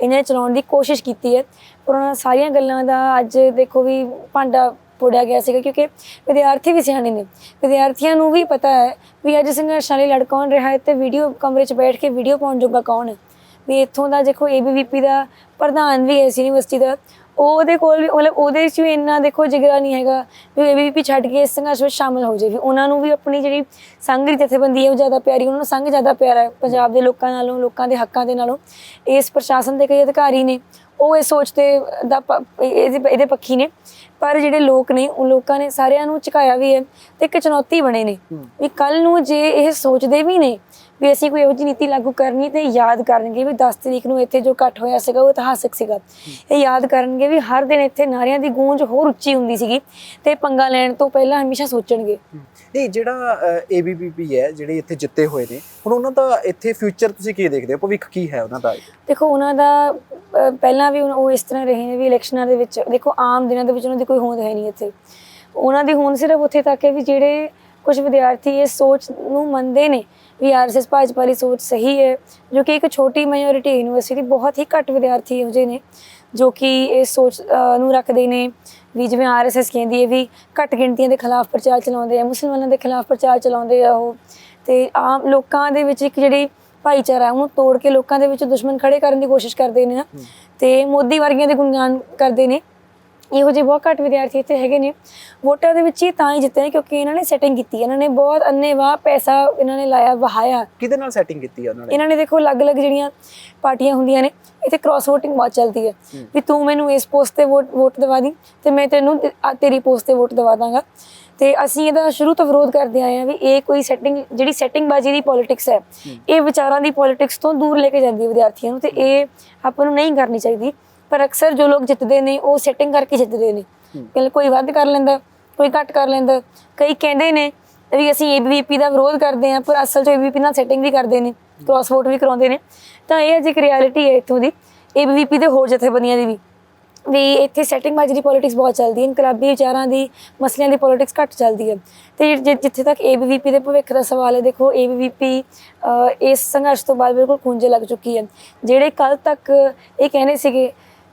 ਇਹਨਾਂ ਨੇ ਚਲਾਉਣ ਦੀ ਕੋਸ਼ਿਸ਼ ਕੀਤੀ ਹੈ। ਪਰ ਉਹਨਾਂ ਸਾਰੀਆਂ ਗੱਲਾਂ ਦਾ ਅੱਜ ਦੇਖੋ ਵੀ ਭਾਂਡਾ ਪੋੜਿਆ ਗਿਆ ਸੀਗਾ ਕਿਉਂਕਿ ਵਿਦਿਆਰਥੀ ਵੀ ਸਿਆਣੇ ਨੇ। ਵਿਦਿਆਰਥੀਆਂ ਨੂੰ ਵੀ ਪਤਾ ਹੈ ਵੀ ਅੱਜ ਸੰਘਰਸ਼ਾਂ ਲਈ ਲੜ ਕੌਣ ਰਿਹਾ ਹੈ ਤੇ ਵੀਡੀਓ ਕਮਰੇ 'ਚ ਬੈਠ ਕੇ ਵੀਡੀਓ ਪਾਉਣ ਜੋਗਾ ਕੌਣ ਹੈ। ਵੀ ਇੱਥੋਂ ਦਾ ਦੇਖੋ ਏਬੀਵੀਪੀ ਦਾ ਪ੍ਰਧਾਨ ਵੀ ਹੈ ਇਸ ਯੂਨੀਵਰਸਿਟੀ ਦਾ। ਉਹਦੇ ਕੋਲ ਵੀ ਮਤਲਬ ਉਹਦੇ 'ਚ ਵੀ ਇੰਨਾ ਦੇਖੋ ਜਿਗਰਾ ਨਹੀਂ ਹੈਗਾ ਵੀ ਏਬੀਵੀਪੀ ਛੱਡ ਕੇ ਇਸ ਸੰਘਰਸ਼ ਵਿੱਚ ਸ਼ਾਮਲ ਹੋ ਜਾਏ ਵੀ ਉਹਨਾਂ ਨੂੰ ਵੀ ਆਪਣੀ ਜਿਹੜੀ ਸੰਘ ਦੀ ਜਥੇਬੰਦੀ ਹੈ ਉਹ ਜ਼ਿਆਦਾ ਪਿਆਰੀ ਉਹਨਾਂ ਨੂੰ ਸੰਘ ਜ਼ਿਆਦਾ ਪਿਆਰਾ ਹੈ ਪੰਜਾਬ ਦੇ ਲੋਕਾਂ ਨਾਲੋਂ ਲੋਕਾਂ ਦੇ ਹੱਕਾਂ ਦੇ ਨਾਲੋਂ। ਇਸ ਪ੍ਰਸ਼ਾਸਨ ਦੇ ਕਈ ਅਧਿਕਾਰੀ ਨੇ ਉਹ ਇਹ ਸੋਚਦੇ ਦਾ ਇਹਦੇ ਇਹਦੇ ਪੱਖੀ ਨੇ। ਪਰ ਜਿਹੜੇ ਲੋਕ ਨੇ ਉਹ ਲੋਕਾਂ ਨੇ ਸਾਰਿਆਂ ਨੂੰ ਝੁਕਾਇਆ ਵੀ ਹੈ ਤੇ ਇੱਕ ਚੁਣੌਤੀ ਬਣੇ ਨੇ। ਵੀ ਕੱਲ ਨੂੰ ਜੇ ਇਹ ਸੋਚਦੇ ਵੀ ਨੇ ਵੀ ਅਸੀਂ ਕੋਈ ਇਹੋ ਜਿਹੀ ਨੀਤੀ ਲਾਗੂ ਕਰਨੀ ਤੇ ਯਾਦ ਕਰਨਗੇ ਵੀ 10 ਤਰੀਕ ਨੂੰ ਇੱਥੇ ਜੋ ਇਕੱਠ ਹੋਇਆ ਸੀਗਾ ਉਹ ਇਤਿਹਾਸਕ ਸੀਗਾ। ਇਹ ਯਾਦ ਕਰਨਗੇ ਵੀ ਹਰ ਦਿਨ ਇੱਥੇ ਨਾਰਿਆਂ ਦੀ ਗੂੰਜ ਹੋਰ ਉੱਚੀ ਹੁੰਦੀ ਸੀਗੀ ਤੇ ਪੰਗਾ ਲੈਣ ਤੋਂ ਪਹਿਲਾਂ ਹਮੇਸ਼ਾ ਸੋਚਣਗੇ। ਨਹੀਂ ਜਿਹੜਾ ਏਬੀਪੀਪੀ ਹੈ ਜਿਹੜੇ ਇੱਥੇ ਜਿੱਤੇ ਹੋਏ ਨੇ ਹੁਣ ਉਹਨਾਂ ਦਾ ਇੱਥੇ ਫਿਊਚਰ ਤੁਸੀਂ ਕੀ ਦੇਖਦੇ ਹੋ? ਭਵਿੱਖ ਕੀ ਹੈ ਉਹਨਾਂ ਦਾ? ਦੇਖੋ ਉਹਨਾਂ ਦਾ ਪਹਿਲਾਂ ਵੀ ਉਹ ਇਸ ਤਰ੍ਹਾਂ ਰਹੇ ਨੇ ਵੀ ਇਲੈਕਸ਼ਨਾਂ ਦੇ ਵਿੱਚ ਦੇਖੋ ਆਮ ਦਿਨਾਂ ਦੇ ਵਿੱਚ ਉਹਨਾਂ ਦੀ ਕੋਈ ਹੋਂਦ ਹੈ ਨਹੀਂ ਇੱਥੇ। ਉਹਨਾਂ ਦੀ ਹੋਂਦ ਸਿਰਫ ਉੱਥੇ ਤੱਕ ਹੈ ਵੀ ਜਿਹੜੇ ਕੁਝ ਵਿਦਿਆਰਥੀ ਇਸ ਸੋਚ ਨੂੰ ਮੰਨਦੇ ਨੇ ਵੀ ਆਰਐਸਐਸ ਭਾਜਪਾ ਵਾਲੀ ਸੋਚ ਸਹੀ ਹੈ ਜੋ ਕਿ ਇੱਕ ਛੋਟੀ ਮਾਈਨੋਰਿਟੀ ਯੂਨੀਵਰਸਿਟੀ ਬਹੁਤ ਹੀ ਘੱਟ ਵਿਦਿਆਰਥੀ ਇਹੋ ਜਿਹੇ ਨੇ ਜੋ ਕਿ ਇਸ ਸੋਚ ਨੂੰ ਰੱਖਦੇ ਨੇ ਵੀ ਜਿਵੇਂ ਆਰਐਸਐਸ ਕਹਿੰਦੀ ਹੈ ਵੀ ਘੱਟ ਗਿਣਤੀਆਂ ਦੇ ਖਿਲਾਫ ਪ੍ਰਚਾਰ ਚਲਾਉਂਦੇ ਆ ਮੁਸਲਮਾਨਾਂ ਦੇ ਖਿਲਾਫ ਪ੍ਰਚਾਰ ਚਲਾਉਂਦੇ ਆ ਉਹ ਤੇ ਆਮ ਲੋਕਾਂ ਦੇ ਵਿੱਚ ਇੱਕ ਜਿਹੜੀ ਭਾਈਚਾਰਾ ਉਹਨੂੰ ਤੋੜ ਕੇ ਲੋਕਾਂ ਦੇ ਵਿੱਚ ਦੁਸ਼ਮਣ ਖੜੇ ਕਰਨ ਦੀ ਕੋਸ਼ਿਸ਼ ਕਰਦੇ ਨੇ ਨਾ ਤੇ ਮੋਦੀ ਵਰਗਿਆਂ ਦੇ ਗੁਣਗਾਨ ਕਰਦੇ ਨੇ ਇਹੋ ਜਿਹੇ ਬਹੁਤ ਘੱਟ ਵਿਦਿਆਰਥੀ ਇੱਥੇ ਹੈਗੇ ਨੇ। ਵੋਟਾਂ ਦੇ ਵਿੱਚ ਹੀ ਤਾਂ ਹੀ ਜਿੱਤੇ ਨੇ ਕਿਉਂਕਿ ਇਹਨਾਂ ਨੇ ਸੈਟਿੰਗ ਕੀਤੀ। ਇਹਨਾਂ ਨੇ ਬਹੁਤ ਅੰਨੇਵਾਹ ਪੈਸਾ ਇਹਨਾਂ ਨੇ ਲਾਇਆ ਵਹਾਇਆ। ਕਿਹਦੇ ਨਾਲ ਸੈਟਿੰਗ ਕੀਤੀ ਉਹਨਾਂ ਨੇ? ਇਹਨਾਂ ਨੇ ਦੇਖੋ ਅਲੱਗ-ਅਲੱਗ ਜਿਹੜੀਆਂ ਪਾਰਟੀਆਂ ਹੁੰਦੀਆਂ ਨੇ ਇੱਥੇ ਕ੍ਰਾਸ VOTING ਬਹੁਤ ਚੱਲਦੀ ਹੈ। ਵੀ ਤੂੰ ਮੈਨੂੰ ਇਸ ਪੋਸਟ ਤੇ ਵੋਟ ਵੋਟ ਦਵਾ ਦੀ ਤੇ ਮੈਂ ਤੈਨੂੰ ਤੇਰੀ ਪੋਸਟ ਤੇ ਵੋਟ ਦਵਾ ਦਾਂਗਾ। ਤੇ ਅਸੀਂ ਇਹਦਾ ਸ਼ੁਰੂ ਤੋਂ ਵਿਰੋਧ ਕਰਦੇ ਆਏ ਆ ਵੀ ਇਹ ਕੋਈ ਸੈਟਿੰਗ ਜਿਹੜੀ ਸੈਟਿੰਗ ਬਾਜੀ ਦੀ ਪੋਲਿਟਿਕਸ ਹੈ ਇਹ ਵਿਚਾਰਾਂ ਦੀ ਪੋਲਿਟਿਕਸ ਤੋਂ ਦੂਰ ਲੈ ਕੇ ਜਾਂਦੀ ਹੈ ਵਿਦਿਆਰਥੀਆਂ ਨੂੰ ਤੇ ਇਹ ਆਪਾਂ ਨੂੰ ਨਹੀਂ ਕਰਨੀ ਚਾਹੀਦੀ। ਪਰ ਅਕਸਰ ਜੋ ਲੋਕ ਜਿੱਤਦੇ ਨੇ ਉਹ ਸੈਟਿੰਗ ਕਰਕੇ ਜਿੱਤਦੇ ਨੇ। ਪਹਿਲਾਂ ਕੋਈ ਵੱਧ ਕਰ ਲੈਂਦਾ ਕੋਈ ਘੱਟ ਕਰ ਲੈਂਦਾ। ਕਈ ਕਹਿੰਦੇ ਨੇ ਵੀ ਅਸੀਂ ਏਬੀਵੀਪੀ ਦਾ ਵਿਰੋਧ ਕਰਦੇ ਹਾਂ ਪਰ ਅਸਲ 'ਚ ਏਬੀਵੀਪੀ ਨਾਲ ਸੈਟਿੰਗ ਵੀ ਕਰਦੇ ਨੇ ਕ੍ਰਾਸ ਵੋਟ ਵੀ ਕਰਾਉਂਦੇ ਨੇ। ਤਾਂ ਇਹ ਅਜੇ ਇੱਕ ਰਿਐਲਿਟੀ ਹੈ ਇੱਥੋਂ ਦੀ ਏਬੀਵੀਪੀ ਦੇ ਹੋਰ ਜਥੇਬੰਦੀਆਂ ਦੀ ਵੀ। ਵੀ ਇੱਥੇ ਸੈਟਿੰਗ ਬਾਜੀ ਦੀ ਪੋਲਿਟਿਕਸ ਬਹੁਤ ਚੱਲਦੀ ਹੈ ਇਨਕਲਾਬੀ ਵਿਚਾਰਾਂ ਦੀ ਮਸਲਿਆਂ ਦੀ ਪੋਲਿਟਿਕਸ ਘੱਟ ਚੱਲਦੀ ਹੈ। ਤੇ ਜਿੱਥੇ ਤੱਕ ਏਬੀਵੀਪੀ ਦੇ ਭਵਿੱਖ ਦਾ ਸਵਾਲ ਹੈ ਦੇਖੋ ਏਬੀਵੀਪੀ ਇਸ ਸੰਘਰਸ਼ ਤੋਂ ਬਾਅਦ ਬਿਲਕੁਲ ਖੂੰਜੇ ਲੱਗ ਚੁੱਕੀ ਹੈ। ਜਿਹੜੇ ਕੱਲ ਤੱਕ ਇਹ ਕਹਿੰਦੇ ਸੀਗੇ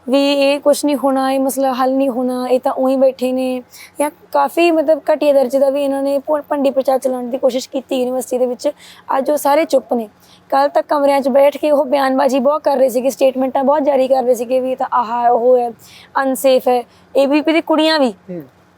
ਵੀ ਇਹ ਕੁਝ ਨਹੀਂ ਹੋਣਾ ਇਹ ਮਸਲਾ ਹੱਲ ਨਹੀਂ ਹੋਣਾ ਇਹ ਤਾਂ ਉਹੀ ਬੈਠੇ ਨੇ। ਜਾਂ ਕਾਫੀ ਮਤਲਬ ਘਟੀਆ ਦਰਜੇ ਦਾ ਵੀ ਇਹਨਾਂ ਨੇ ਭੰਡੀ ਪ੍ਰਚਾਰ ਚਲਾਉਣ ਦੀ ਕੋਸ਼ਿਸ਼ ਕੀਤੀ ਯੂਨੀਵਰਸਿਟੀ ਦੇ ਵਿੱਚ। ਅੱਜ ਉਹ ਸਾਰੇ ਚੁੱਪ ਨੇ। ਕੱਲ ਤੱਕ ਕਮਰਿਆਂ 'ਚ ਬੈਠ ਕੇ ਉਹ ਬਿਆਨਬਾਜ਼ੀ ਬਹੁਤ ਕਰ ਰਹੇ ਸੀਗੇ ਸਟੇਟਮੈਂਟਾਂ ਬਹੁਤ ਜਾਰੀ ਕਰ ਰਹੇ ਸੀਗੇ ਵੀ ਇਹ ਤਾਂ ਆਹ ਉਹ ਹੈ ਅਨਸੇਫ ਹੈ। ਏਬੀਪੀ ਦੀ ਕੁੜੀਆਂ ਵੀ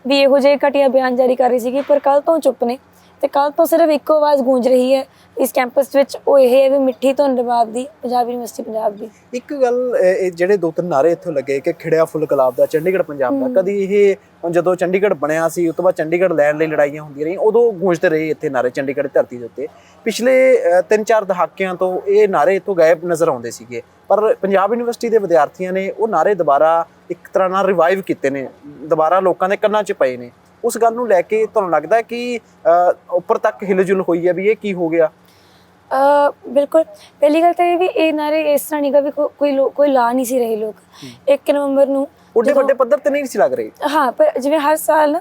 ਵੀ ਇਹੋ ਜਿਹੇ ਘਟੀਆ ਬਿਆਨ ਜਾਰੀ ਕਰ ਰਹੀ ਸੀਗੀ ਪਰ ਕੱਲ ਤੋਂ ਚੁੱਪ ਨੇ। ਤੇ ਕੱਲ ਤੋਂ ਸਿਰਫ ਇੱਕੋ ਆਵਾਜ਼ ਗੂੰਜ ਰਹੀ ਹੈ ਇਸ ਕੈਂਪਸ ਵਿੱਚ ਉਹ ਇਹ ਹੈ ਵੀ ਮਿੱਠੀ ਧੁੰਦ ਬਾਬ ਦੀ ਪੰਜਾਬ ਯੂਨੀਵਰਸਿਟੀ ਪੰਜਾਬ ਦੀ। ਇੱਕ ਗੱਲ ਇਹ ਜਿਹੜੇ ਦੋ ਤਿੰਨ ਨਾਰੇ ਇੱਥੋਂ ਲੱਗੇ ਕਿ ਖਿੜਿਆ ਫੁੱਲ ਗੁਲਾਬ ਦਾ ਚੰਡੀਗੜ੍ਹ ਪੰਜਾਬ ਦਾ ਕਦੀ ਇਹ ਜਦੋਂ ਚੰਡੀਗੜ੍ਹ ਬਣਿਆ ਸੀ ਉਸ ਤੋਂ ਬਾਅਦ ਚੰਡੀਗੜ੍ਹ ਲੈਣ ਲਈ ਲੜਾਈਆਂ ਹੁੰਦੀਆਂ ਰਹੀਆਂ ਉਦੋਂ ਗੂੰਜਦੇ ਰਹੇ ਇੱਥੇ ਨਾਰੇ ਚੰਡੀਗੜ੍ਹ ਦੀ ਧਰਤੀ ਦੇ ਉੱਤੇ। ਪਿਛਲੇ 3-4 ਦਹਾਕਿਆਂ ਤੋਂ ਇਹ ਨਾਰੇ ਇੱਥੋਂ ਗਾਇਬ ਨਜ਼ਰ ਆਉਂਦੇ ਸੀਗੇ ਪਰ ਪੰਜਾਬ ਯੂਨੀਵਰਸਿਟੀ ਦੇ ਵਿਦਿਆਰਥੀਆਂ ਨੇ ਉਹ ਨਾਰੇ ਦੁਬਾਰਾ ਇੱਕ ਤਰ੍ਹਾਂ ਨਾਲ ਰਿਵਾਈਵ ਕੀਤੇ ਨੇ ਦੁਬਾਰਾ ਲੋਕਾਂ ਦੇ ਕੰਨਾਂ 'ਚ ਪਏ ਨੇ। ਉਸ ਗੱਲ ਨੂੰ ਲੈ ਕੇ ਤੁਹਾਨੂੰ ਲੱਗਦਾ ਹੈ ਕਿ ਉੱਪਰ ਤੱਕ ਹਿਲਜੁਲ ਹੋਈ ਹੈ ਵੀ ਇਹ ਕੀ ਹੋ ਗਿਆ? ਅ ਬਿਲਕੁਲ। ਪਹਿਲੀ ਗੱਲ ਤਾਂ ਇਹ ਵੀ ਇਹ ਨਾਰੇ ਇਸ ਤਰ੍ਹਾਂ ਨਹੀਂਗਾ ਵੀ ਕੋਈ ਕੋਈ ਲਾ ਨਹੀਂ ਸੀ ਰਹੇ ਲੋਕ। 1 ਨਵੰਬਰ ਨੂੰ ਉੱਡੇ ਵੱਡੇ ਪੱਧਰ ਤੇ ਨਹੀਂ ਸੀ ਲੱਗ ਰਹੇ? ਹਾਂ ਪਰ ਜਿਵੇਂ ਹਰ ਸਾਲ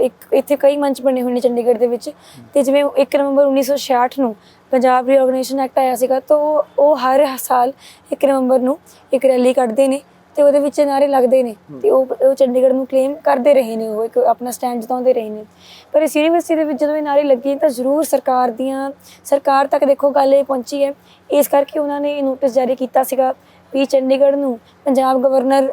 ਇੱਕ ਇੱਥੇ ਕਈ ਮੰਚ ਬਣੇ ਹੋਏ ਨੇ ਚੰਡੀਗੜ੍ਹ ਦੇ ਵਿੱਚ। ਤੇ ਜਿਵੇਂ 1 ਨਵੰਬਰ 1966 ਨੂੰ ਪੰਜਾਬ ਰੀਆਰਗੇਨਾਈਜੇਸ਼ਨ ਐਕਟ ਆਇਆ ਸੀਗਾ ਤਾਂ ਉਹ- ਉਹ ਹਰ ਸਾਲ 1 ਨਵੰਬਰ ਨੂੰ ਇੱਕ ਰੈਲੀ ਕੱਢਦੇ ਨੇ। ਤੇ ਉਹਦੇ ਵਿੱਚ ਨਾਰੇ ਲੱਗਦੇ ਨੇ ਤੇ ਉਹ ਉਹ ਚੰਡੀਗੜ੍ਹ ਨੂੰ ਕਲੇਮ ਕਰਦੇ ਰਹੇ ਨੇ ਉਹ ਇੱਕ ਆਪਣਾ ਸਟੈਂਡ ਜਤਾਉਂਦੇ ਰਹੇ ਨੇ। ਪਰ ਇਸ ਯੂਨੀਵਰਸਿਟੀ ਦੇ ਵਿੱਚ ਜਦੋਂ ਇਹ ਨਾਰੇ ਲੱਗੇ ਤਾਂ ਜ਼ਰੂਰ ਸਰਕਾਰ ਦੀਆਂ ਸਰਕਾਰ ਤੱਕ ਦੇਖੋ ਗੱਲ ਇਹ ਪਹੁੰਚੀ ਹੈ। ਇਸ ਕਰਕੇ ਉਹਨਾਂ ਨੇ ਨੋਟਿਸ ਜਾਰੀ ਕੀਤਾ ਸੀਗਾ ਵੀ ਚੰਡੀਗੜ੍ਹ ਨੂੰ ਪੰਜਾਬ ਗਵਰਨਰ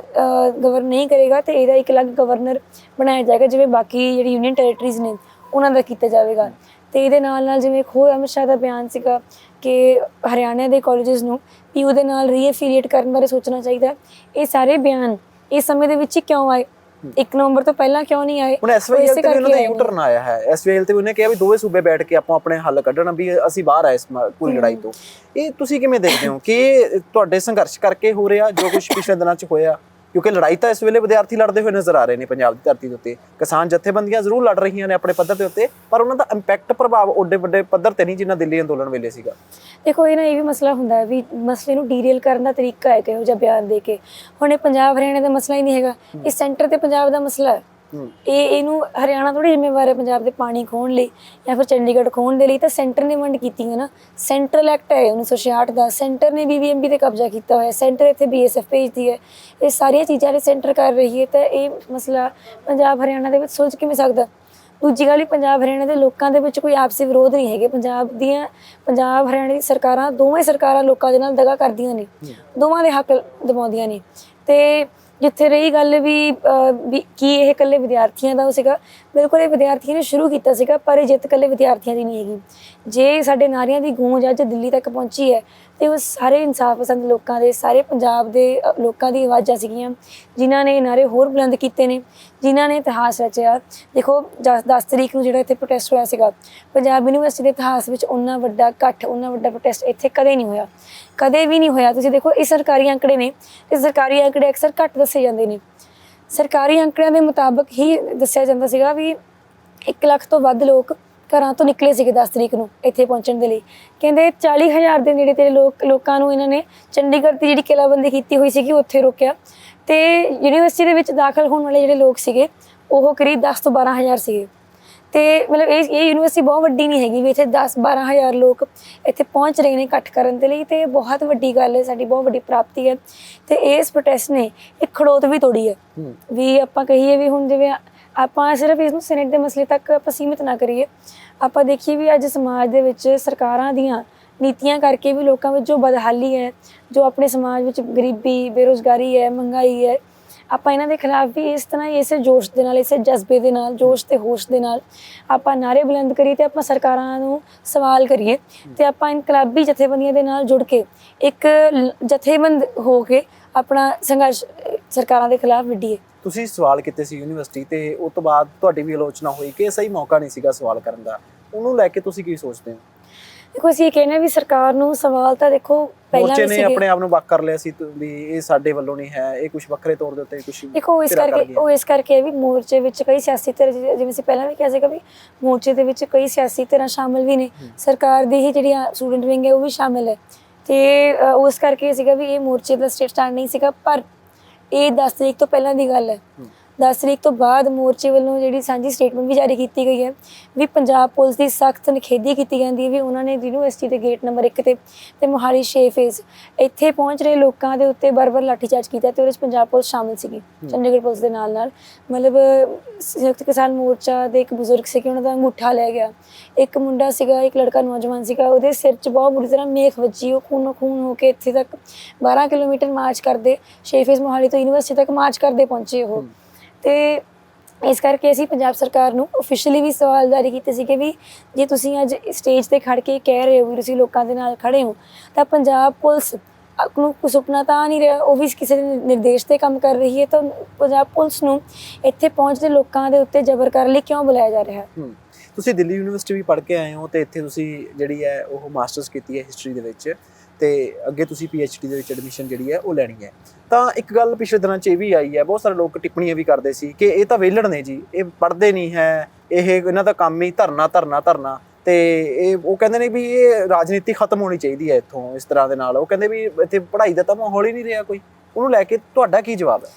ਗਵਰਨ ਨਹੀਂ ਕਰੇਗਾ ਤੇ ਇਹਦਾ ਇੱਕ ਅਲੱਗ ਗਵਰਨਰ ਬਣਾਇਆ ਜਾਏਗਾ ਜਿਵੇਂ ਬਾਕੀ ਜਿਹੜੀ ਯੂਨੀਅਨ ਟੈਰੀਟਰੀਜ਼ ਨੇ ਉਹਨਾਂ ਦਾ ਕੀਤਾ ਜਾਵੇਗਾ। ਤੇ ਇਹਦੇ ਨਾਲ ਨਾਲ ਜਿਵੇਂ ਹੋਰ ਅਮਿਤ ਸ਼ਾਹ ਦਾ ਬਿਆਨ ਸੀਗਾ ਕਿ ਹਰਿਆਣਾ ਦੇ ਕਾਲਜਸ ਨੂੰ ਵੀ ਉਹਦੇ ਨਾਲ ਰੀਐਫੀਲੀਏਟ ਕਰਨ ਬਾਰੇ ਸੋਚਣਾ ਚਾਹੀਦਾ ਹੈ। ਇਹ ਸਾਰੇ ਬਿਆਨ ਇਸ ਸਮੇਂ ਦੇ ਵਿੱਚ ਹੀ ਕਿਉਂ ਆਏ? 1 ਨਵੰਬਰ ਤੋਂ ਪਹਿਲਾਂ ਕਿਉਂ ਨਹੀਂ ਆਏ? ਹੁਣ ਉਹ ਐਸਵਾਈਐਲ ਇਸੇ ਤੇ ਵੀ ਉਹਨਾਂ ਕਰਕੇ ਦਾ ਆਏ ਨੇ। ਯੂਟਰਨ ਆਇਆ ਹੈ। ਐਸਵਾਈਐਲ ਤੇ ਉਹਨੇ ਕਿਹਾ ਵੀ ਦੋਵੇਂ ਸੂਬੇ ਬੈਠ ਕੇ ਆਪਾਂ ਆਪਣੇ ਹੱਲ ਕੱਢਣ ਵੀ ਅਸੀਂ ਬਾਹਰ ਆਏ ਇਸ ਮ- ਪੂਰੀ ਲੜਾਈ ਤੋਂ। ਇਹ ਤੁਸੀਂ ਕਿਵੇਂ ਦੇਖਦੇ ਹੋ? ਕਿ ਇਹ ਤੁਹਾਡੇ ਸੰਘਰਸ਼ ਕਰਕੇ ਹੋ ਰਿਹਾ ਜੋ ਕੁਝ ਪਿਛਲੇ ਦਿਨਾਂ 'ਚ ਹੋਇਆ? ਕਿਉਂਕਿ ਲੜਾਈ ਤਾਂ ਇਸ ਵੇਲੇ ਵਿਦਿਆਰਥੀ ਲੜਦੇ ਹੋਏ ਨਜ਼ਰ ਆ ਰਹੇ ਨੇ ਪੰਜਾਬ ਦੀ ਧਰਤੀ ਦੇ ਉੱਤੇ। ਕਿਸਾਨ ਜਥੇਬੰਦੀਆਂ ਜ਼ਰੂਰ ਲੜ ਰਹੀਆਂ ਨੇ ਆਪਣੇ ਪੱਧਰ ਦੇ ਉੱਤੇ ਪਰ ਉਹਨਾਂ ਦਾ ਇੰਪੈਕਟ ਪ੍ਰਭਾਵ ਓਡੇ ਵੱਡੇ ਪੱਧਰ ਤੇ ਨਹੀਂ ਜਿੰਨਾ ਦਿੱਲੀ ਅੰਦੋਲਨ ਵੇਲੇ ਸੀਗਾ। ਦੇਖੋ ਇਹ ਨਾ ਇਹ ਵੀ ਮਸਲਾ ਹੁੰਦਾ ਹੈ ਵੀ ਮਸਲੇ ਨੂੰ ਡੀਰੇਲ ਕਰਨ ਦਾ ਤਰੀਕਾ ਹੈ ਕਿਹੋ ਜਿਹਾ ਬਿਆਨ ਦੇ ਕੇ। ਹੁਣ ਇਹ ਪੰਜਾਬ ਹਰਿਆਣਾ ਦਾ ਮਸਲਾ ਹੀ ਨਹੀਂ ਹੈਗਾ। ਇਹ ਸੈਂਟਰ ਤੇ ਪੰਜਾਬ ਦਾ ਮਸਲਾ ਹੈ ਹੂੰ। ਇਹ ਇਹਨੂੰ ਹਰਿਆਣਾ ਥੋੜੀ ਜ਼ਿੰਮੇਵਾਰ ਹੈ ਪੰਜਾਬ ਦੇ ਪਾਣੀ ਖੋਣ ਲਈ ਜਾਂ ਫਿਰ ਚੰਡੀਗੜ੍ਹ ਖੋਣ ਦੇ ਲਈ ਤਾਂ ਸੈਂਟਰ ਨੇ ਵੰਡ ਕੀਤੀ ਹੈ ਨਾ। ਸੈਂਟਰਲ ਐਕਟ ਹੈ 1966 ਦਾ। ਸੈਂਟਰ ਨੇ ਬੀਬੀਐਮਬੀ ਤੇ ਕਬਜ਼ਾ ਕੀਤਾ ਹੋਇਆ। ਸੈਂਟਰ ਇੱਥੇ ਬੀਐਸਐਫ ਭੇਜਦੀ ਹੈ। ਇਹ ਸਾਰੀਆਂ ਚੀਜ਼ਾਂ ਦੇ ਸੈਂਟਰ ਕਰ ਰਹੀ ਹੈ ਤਾਂ ਇਹ ਮਸਲਾ ਪੰਜਾਬ ਹਰਿਆਣਾ ਦੇ ਵਿੱਚ ਸੁਲਝ ਕਿਵੇਂ ਸਕਦਾ? ਦੂਜੀ ਗੱਲ ਪੰਜਾਬ ਹਰਿਆਣਾ ਦੇ ਲੋਕਾਂ ਦੇ ਵਿੱਚ ਕੋਈ ਆਪਸੀ ਵਿਰੋਧ ਨਹੀਂ ਹੈਗੇ। ਪੰਜਾਬ ਦੀਆਂ ਪੰਜਾਬ ਹਰਿਆਣਾ ਦੀ ਸਰਕਾਰਾਂ ਦੋਵੇਂ ਸਰਕਾਰਾਂ ਲੋਕਾਂ ਦੇ ਨਾਲ ਦਗਾ ਕਰਦੀਆਂ ਨੇ। ਦੋਵਾਂ ਦੇ ਹੱਕ ਦਬਾਉਂਦੀਆਂ ਨੇ। ਤੇ ਜਿੱਥੇ ਰਹੀ ਗੱਲ ਵੀ ਅਹ, ਵੀ ਕੀ ਇਹ ਇਕੱਲੇ ਵਿਦਿਆਰਥੀਆਂ ਦਾ ਉਹ ਸੀਗਾ। ਬਿਲਕੁਲ ਇਹ ਵਿਦਿਆਰਥੀਆਂ ਨੇ ਸ਼ੁਰੂ ਕੀਤਾ ਸੀਗਾ ਪਰ ਇਹ ਜਿੱਤ ਇਕੱਲੇ ਵਿਦਿਆਰਥੀਆਂ ਦੀ ਨਹੀਂ ਹੈਗੀ। ਜੇ ਸਾਡੇ ਨਾਰਿਆਂ ਦੀ ਗੂੰਜ ਅੱਜ ਦਿੱਲੀ ਤੱਕ ਪਹੁੰਚੀ ਹੈ ਤੇ ਉਹ ਸਾਰੇ ਇਨਸਾਫ ਪਸੰਦ ਲੋਕਾਂ ਦੇ ਸਾਰੇ ਪੰਜਾਬ ਦੇ ਅ, ਲੋਕਾਂ ਦੀ ਆਵਾਜ਼ਾਂ ਸੀਗੀਆਂ ਜਿਨ੍ਹਾਂ ਨੇ ਇਹ ਨਾਅਰੇ ਹੋਰ ਬੁਲੰਦ ਕੀਤੇ ਨੇ ਜਿਨ੍ਹਾਂ ਨੇ ਇਤਿਹਾਸ ਰਚਿਆ। ਦੇਖੋ 10 ਤਰੀਕ ਨੂੰ ਜਿਹੜਾ ਇੱਥੇ ਪ੍ਰੋਟੈਸਟ ਹੋਇਆ ਸੀਗਾ ਪੰਜਾਬ ਯੂਨੀਵਰਸਿਟੀ ਦੇ ਇਤਿਹਾਸ ਵਿੱਚ ਉਹਨਾਂ ਵੱਡਾ ਇਕੱਠ ਉਹਨਾਂ ਵੱਡਾ ਪ੍ਰੋਟੈਸਟ ਇੱਥੇ ਕਦੇ ਨਹੀਂ ਹੋਇਆ। ਕਦੇ ਵੀ ਨਹੀਂ ਹੋਇਆ। ਤੁਸੀਂ ਦੇਖੋ, ਇਹ ਸਰਕਾਰੀ ਅੰਕੜੇ ਨੇ ਤੇ ਸਰਕਾਰੀ ਅੰਕੜੇ ਅਕਸਰ ਘੱਟ ਦੱਸੇ ਜਾਂਦੇ ਨੇ। ਸਰਕਾਰੀ ਅੰਕੜਿਆਂ ਦੇ ਮੁਤਾਬਕ ਹੀ ਦੱਸਿਆ ਜਾਂਦਾ ਸੀਗਾ ਵੀ 1 ਲੱਖ ਤੋਂ ਵੱਧ ਲੋਕ ਘਰਾਂ ਤੋਂ ਨਿਕਲੇ ਸੀਗੇ 10 ਤਰੀਕ ਨੂੰ ਇੱਥੇ ਪਹੁੰਚਣ ਦੇ ਲਈ। ਕਹਿੰਦੇ 40000 ਦੇ ਨੇੜੇ ਤੇਰੇ ਲੋਕ, ਲੋਕਾਂ ਨੂੰ ਇਹਨਾਂ ਨੇ ਚੰਡੀਗੜ੍ਹ ਦੀ ਜਿਹੜੀ ਕਿਲਾਬੰਦੀ ਕੀਤੀ ਹੋਈ ਸੀਗੀ, ਉੱਥੇ ਰੋਕਿਆ। ਤੇ ਯੂਨੀਵਰਸਿਟੀ ਦੇ ਵਿੱਚ ਦਾਖਲ ਹੋਣ ਵਾਲੇ ਜਿਹੜੇ ਲੋਕ ਸੀਗੇ, ਉਹ ਕਰੀਬ 10 ਤੋਂ 12000 ਸੀਗੇ। ਤੇ ਮਤਲਬ ਇਹ ਇਹ ਯੂਨੀਵਰਸਿਟੀ ਬਹੁਤ ਵੱਡੀ ਨਹੀਂ ਹੈਗੀ ਵੀ ਇੱਥੇ 10 12000 ਲੋਕ ਇੱਥੇ ਪਹੁੰਚ ਰਹੇ ਨੇ ਇਕੱਠ ਕਰਨ ਦੇ ਲਈ ਤੇ ਇਹ ਬਹੁਤ ਵੱਡੀ ਗੱਲ ਹੈ ਸਾਡੀ ਬਹੁਤ ਵੱਡੀ ਪ੍ਰਾਪਤੀ ਹੈ ਤੇ ਇਸ ਪ੍ਰੋਟੈਸਟ ਨੇ ਇੱਕ ਖੜੋਤ ਵੀ ਤੋੜੀ ਹੈ। ਹੂੰ। ਵੀ ਆਪਾਂ ਕਹੀਏ ਵੀ ਹੁਣ ਜਿਵੇਂ ਆਪਾਂ ਸਿਰਫ ਇਸ ਨੂੰ ਸੈਨੇਟ ਦੇ ਮਸਲੇ ਤੱਕ ਆਪਾਂ ਸੀਮਿਤ ਨਾ ਕਰੀਏ ਆਪਾਂ ਦੇਖੀਏ ਵੀ ਅੱਜ ਸਮਾਜ ਦੇ ਵਿੱਚ ਸਰਕਾਰਾਂ ਦੀਆਂ ਨੀਤੀਆਂ ਕਰਕੇ ਵੀ ਲੋਕਾਂ ਵਿੱਚ ਜੋ ਬਦਹਾਲੀ ਹੈ ਜੋ ਆਪਣੇ ਸਮਾਜ ਵਿੱਚ ਗਰੀਬੀ ਬੇਰੋਜ਼ਗਾਰੀ ਹੈ ਮਹਿੰਗਾਈ ਹੈ ਆਪਾਂ ਇਹਨਾਂ ਦੇ ਖਿਲਾਫ ਵੀ ਇਸ ਤਰ੍ਹਾਂ ਇਸੇ ਜੋਸ਼ ਦੇ ਨਾਲ, ਇਸੇ ਜਜ਼ਬੇ ਦੇ ਨਾਲ, ਜੋਸ਼ ਤੇ ਹੋਸ਼ ਦੇ ਨਾਲ ਆਪਾਂ ਨਾਰੇ ਬੁਲੰਦ ਕਰੀਏ ਤੇ ਆਪਾਂ ਸਰਕਾਰਾਂ ਨੂੰ ਸਵਾਲ ਕਰੀਏ ਤੇ ਆਪਾਂ ਇਨਕਲਾਬੀ ਜਥੇਬੰਦੀਆਂ ਦੇ ਨਾਲ ਜੁੜ ਕੇ ਇੱਕ ਜਥੇਬੰਦ ਹੋ ਕੇ ਆਪਣਾ ਸੰਘਰਸ਼, ਸਰਕਾਰਾਂ ਦੇ ਖਿਲਾਫ ਵਿੱਢੀਏ। ਤੁਸੀਂ ਸਵਾਲ ਕੀਤੇ ਸੀ ਯੂਨੀਵਰਸਿਟੀ ਤੇ ਉਸ ਤੋਂ ਬਾਅਦ ਤੁਹਾਡੀ ਵੀ ਆਲੋਚਨਾ ਹੋਈ ਕਿ ਸਹੀ ਮੌਕਾ ਨਹੀਂ ਸੀਗਾ ਸਵਾਲ ਕਰਨ ਦਾ। ਉਹਨੂੰ ਲੈ ਕੇ ਤੁਸੀਂ ਕੀ ਸੋਚਦੇ ਹੋ? ਦੇਖੋ ਅਸੀਂ ਇਹ ਕਹਿੰਦੇ ਵੀ ਸਰਕਾਰ ਨੂੰ ਸਵਾਲ ਤਾਂ ਦੇਖੋ ਪਹਿਲਾਂ ਵੀ ਨੇ ਸੀਗੇ। ਆਪਣੇ ਆਪ ਨੂੰ ਵੱਖ ਕਰ ਲਿਆ ਸੀ ਤੇ ਵੀ ਇਹ ਸਾਡੇ ਵੱਲੋਂ ਨਹੀਂ ਹੈ ਇਹ ਕੁਝ ਵੱਖਰੇ ਤੌਰ ਦੇ ਉੱਤੇ ਕੁਝ ਦੇਖੋ ਇਸ ਕਰਕੇ ਉਹ ਇਸ ਕਰਕੇ ਵੀ ਮੋਰਚੇ ਵਿੱਚ ਕਈ ਸਿਆਸੀ ਧਿਰ ਜਿ- ਜਿਵੇਂ ਅਸੀਂ ਪਹਿਲਾਂ ਵੀ ਕਿਹਾ ਸੀਗਾ ਵੀ ਮੋਰਚੇ ਦੇ ਵਿੱਚ ਕਈ ਸਿਆਸੀ ਧਿਰਾਂ ਸ਼ਾਮਲ ਵੀ ਨੇ। ਸਰਕਾਰ ਦੀ ਹੀ ਜਿਹੜੀ ਸਟੂਡੈਂਟ ਵਿੰਗ ਹੈ ਉਹ ਵੀ ਸ਼ਾਮਲ ਹੈ। ਤੇ ਅ, ਉਸ ਕਰਕੇ ਸੀਗਾ ਵੀ ਇਹ ਮੋਰਚੇ ਦਾ ਸਟੇਟ ਸਟੈਂਡ ਨਹੀਂ ਸੀਗਾ ਪਰ ਇਹ 10 ਤਰੀਕ ਤੋਂ ਪਹਿਲਾਂ ਦੀ ਗੱਲ ਹੈ। 10 ਤਰੀਕ ਤੋਂ ਬਾਅਦ ਮੋਰਚੇ ਵੱਲੋਂ ਜਿਹੜੀ ਸਾਂਝੀ ਸਟੇਟਮੈਂਟ ਵੀ ਜਾਰੀ ਕੀਤੀ ਗਈ ਹੈ ਵੀ ਪੰਜਾਬ ਪੁਲਿਸ ਦੀ ਸਖਤ ਨਿਖੇਧੀ ਕੀਤੀ ਜਾਂਦੀ ਹੈ ਵੀ ਉਹਨਾਂ ਨੇ ਯੂਨੀਵਰਸਿਟੀ ਦੇ ਗੇਟ ਨੰਬਰ 1 ਤੇ ਤੇ ਮੋਹਾਲੀ 6 ਫੇਜ਼ ਇੱਥੇ ਪਹੁੰਚ ਰਹੇ ਲੋਕਾਂ ਦੇ ਉੱਤੇ ਬਰਬਰ ਲਾਠੀਚਾਰਜ ਕੀਤਾ ਤੇ ਉਹਦੇ ਵਿੱਚ ਪੰਜਾਬ ਪੁਲਿਸ ਸ਼ਾਮਲ ਸੀਗੀ ਚੰਡੀਗੜ੍ਹ ਪੁਲਿਸ ਦੇ ਨਾਲ ਨਾਲ। ਮਤਲਬ ਸੰਯੁਕਤ ਕਿਸਾਨ ਮੋਰਚਾ ਦੇ ਇੱਕ ਬਜ਼ੁਰਗ ਸੀ ਕਿ ਉਹਨਾਂ ਦਾ ਅੰਗੂਠਾ ਲੈ ਗਿਆ। ਇੱਕ ਮੁੰਡਾ ਸੀਗਾ ਇੱਕ ਲੜਕਾ ਨੌਜਵਾਨ ਸੀਗਾ ਉਹਦੇ ਸਿਰ 'ਚ ਬਹੁਤ ਬੁਰੀ ਤਰ੍ਹਾਂ ਮੇਖ ਵੱਜੀ ਉਹ ਖੂਨੋ ਖੂਨ ਹੋ ਕੇ ਇੱਥੇ ਤੱਕ 12 ਕਿਲੋਮੀਟਰ ਮਾਰਚ ਕਰਦੇ 6 ਫੇਜ਼ ਮੋਹਾਲੀ ਤੋਂ ਯੂਨੀਵਰਸਿਟੀ ਤੱਕ ਮਾਰਚ ਕਰਦੇ ਪਹੁੰਚੇ ਉਹ। ਤੇ ਇਸ ਕਰਕੇ ਅਸੀਂ ਪੰਜਾਬ ਸਰਕਾਰ ਨੂੰ ਅਫੀਸ਼ੀਅਲੀ ਵੀ ਸਵਾਲ ਜਾਰੀ ਕੀਤੇ ਸੀ ਕਿ ਵੀ ਜੇ ਤੁਸੀਂ ਅੱਜ ਸਟੇਜ ਤੇ ਖੜ ਕੇ ਕਹਿ ਰਹੇ ਹੋ ਵੀ ਤੁਸੀਂ ਲੋਕਾਂ ਦੇ ਨਾਲ ਖੜੇ ਹੋ, ਤਾਂ ਪੰਜਾਬ ਪੁਲਿਸ ਨੂੰ ਕੋਈ ਸੁਪਨਾ ਤਾਂ ਨਹੀਂ ਰਿਹਾ, ਉਹ ਵੀ ਕਿਸੇ ਦੇ ਨਿਰਦੇਸ਼ ਤੇ ਕੰਮ ਕਰ ਰਹੀ ਹੈ ਤਾਂ ਪੰਜਾਬ ਪੁਲਿਸ ਨੂੰ ਇੱਥੇ ਪਹੁੰਚਦੇ ਲੋਕਾਂ ਦੇ ਉੱਤੇ ਜ਼ਬਰ ਕਰਨ ਲਈ ਕਿਉਂ ਬੁਲਾਇਆ ਜਾ ਰਿਹਾ? ਹੈ, ਤੁਸੀਂ ਦਿੱਲੀ ਯੂਨੀਵਰਸਿਟੀ ਵੀ ਪੜ੍ਹ ਕੇ ਆਏ ਹੋ ਤੇ ਇੱਥੇ ਤੁਸੀਂ ਜਿਹੜੀ ਹੈ ਉਹ ਮਾਸਟਰਸ ਕੀਤੀ ਹੈ ਹਿਸਟਰੀ ਦੇ ਵਿੱਚ। ਤੇ ਅੱਗੇ ਤੁਸੀਂ ਡੀ ਦੇ ਵਿੱਚ ਐਡਮਿਸ਼ਨ ਜਿਹੜੀ ਹੈ ਉਹ ਲੈਣੀ ਹੈ। ਤਾਂ ਇੱਕ ਗੱਲ ਪਿਛਲੇ ਦਿਨਾਂ 'ਚ ਇਹ ਵੀ ਆਈ ਹੈ ਬਹੁਤ ਸਾਰੇ ਲੋਕ ਟਿੱਪਣੀਆਂ ਵੀ ਕਰਦੇ ਸੀ ਕਿ ਇਹ ਤਾਂ ਵਿਹਲੜ ਨੇ ਜੀ ਇਹ ਪੜ੍ਹਦੇ ਨਹੀਂ ਹੈ ਇਹ ਇਹਨਾਂ ਦਾ ਕੰਮ ਹੀ ਧਰਨਾ ਧਰਨਾ ਧਰਨਾ। ਤੇ ਇਹ ਉਹ ਕਹਿੰਦੇ ਨੇ ਵੀ ਇਹ ਰਾਜਨੀਤੀ ਖਤਮ ਹੋਣੀ ਚਾਹੀਦੀ ਹੈ ਇੱਥੋਂ ਇਸ ਤਰ੍ਹਾਂ ਦੇ ਨਾਲ। ਉਹ ਕਹਿੰਦੇ ਵੀ ਇੱਥੇ ਪੜ੍ਹਾਈ ਦਾ ਤਾਂ ਮਾਹੌਲ ਹੀ ਨਹੀਂ ਰਿਹਾ ਕੋਈ। ਉਹਨੂੰ ਲੈ ਕੇ ਤੁਹਾਡਾ ਕੀ ਜਵਾਬ ਹੈ?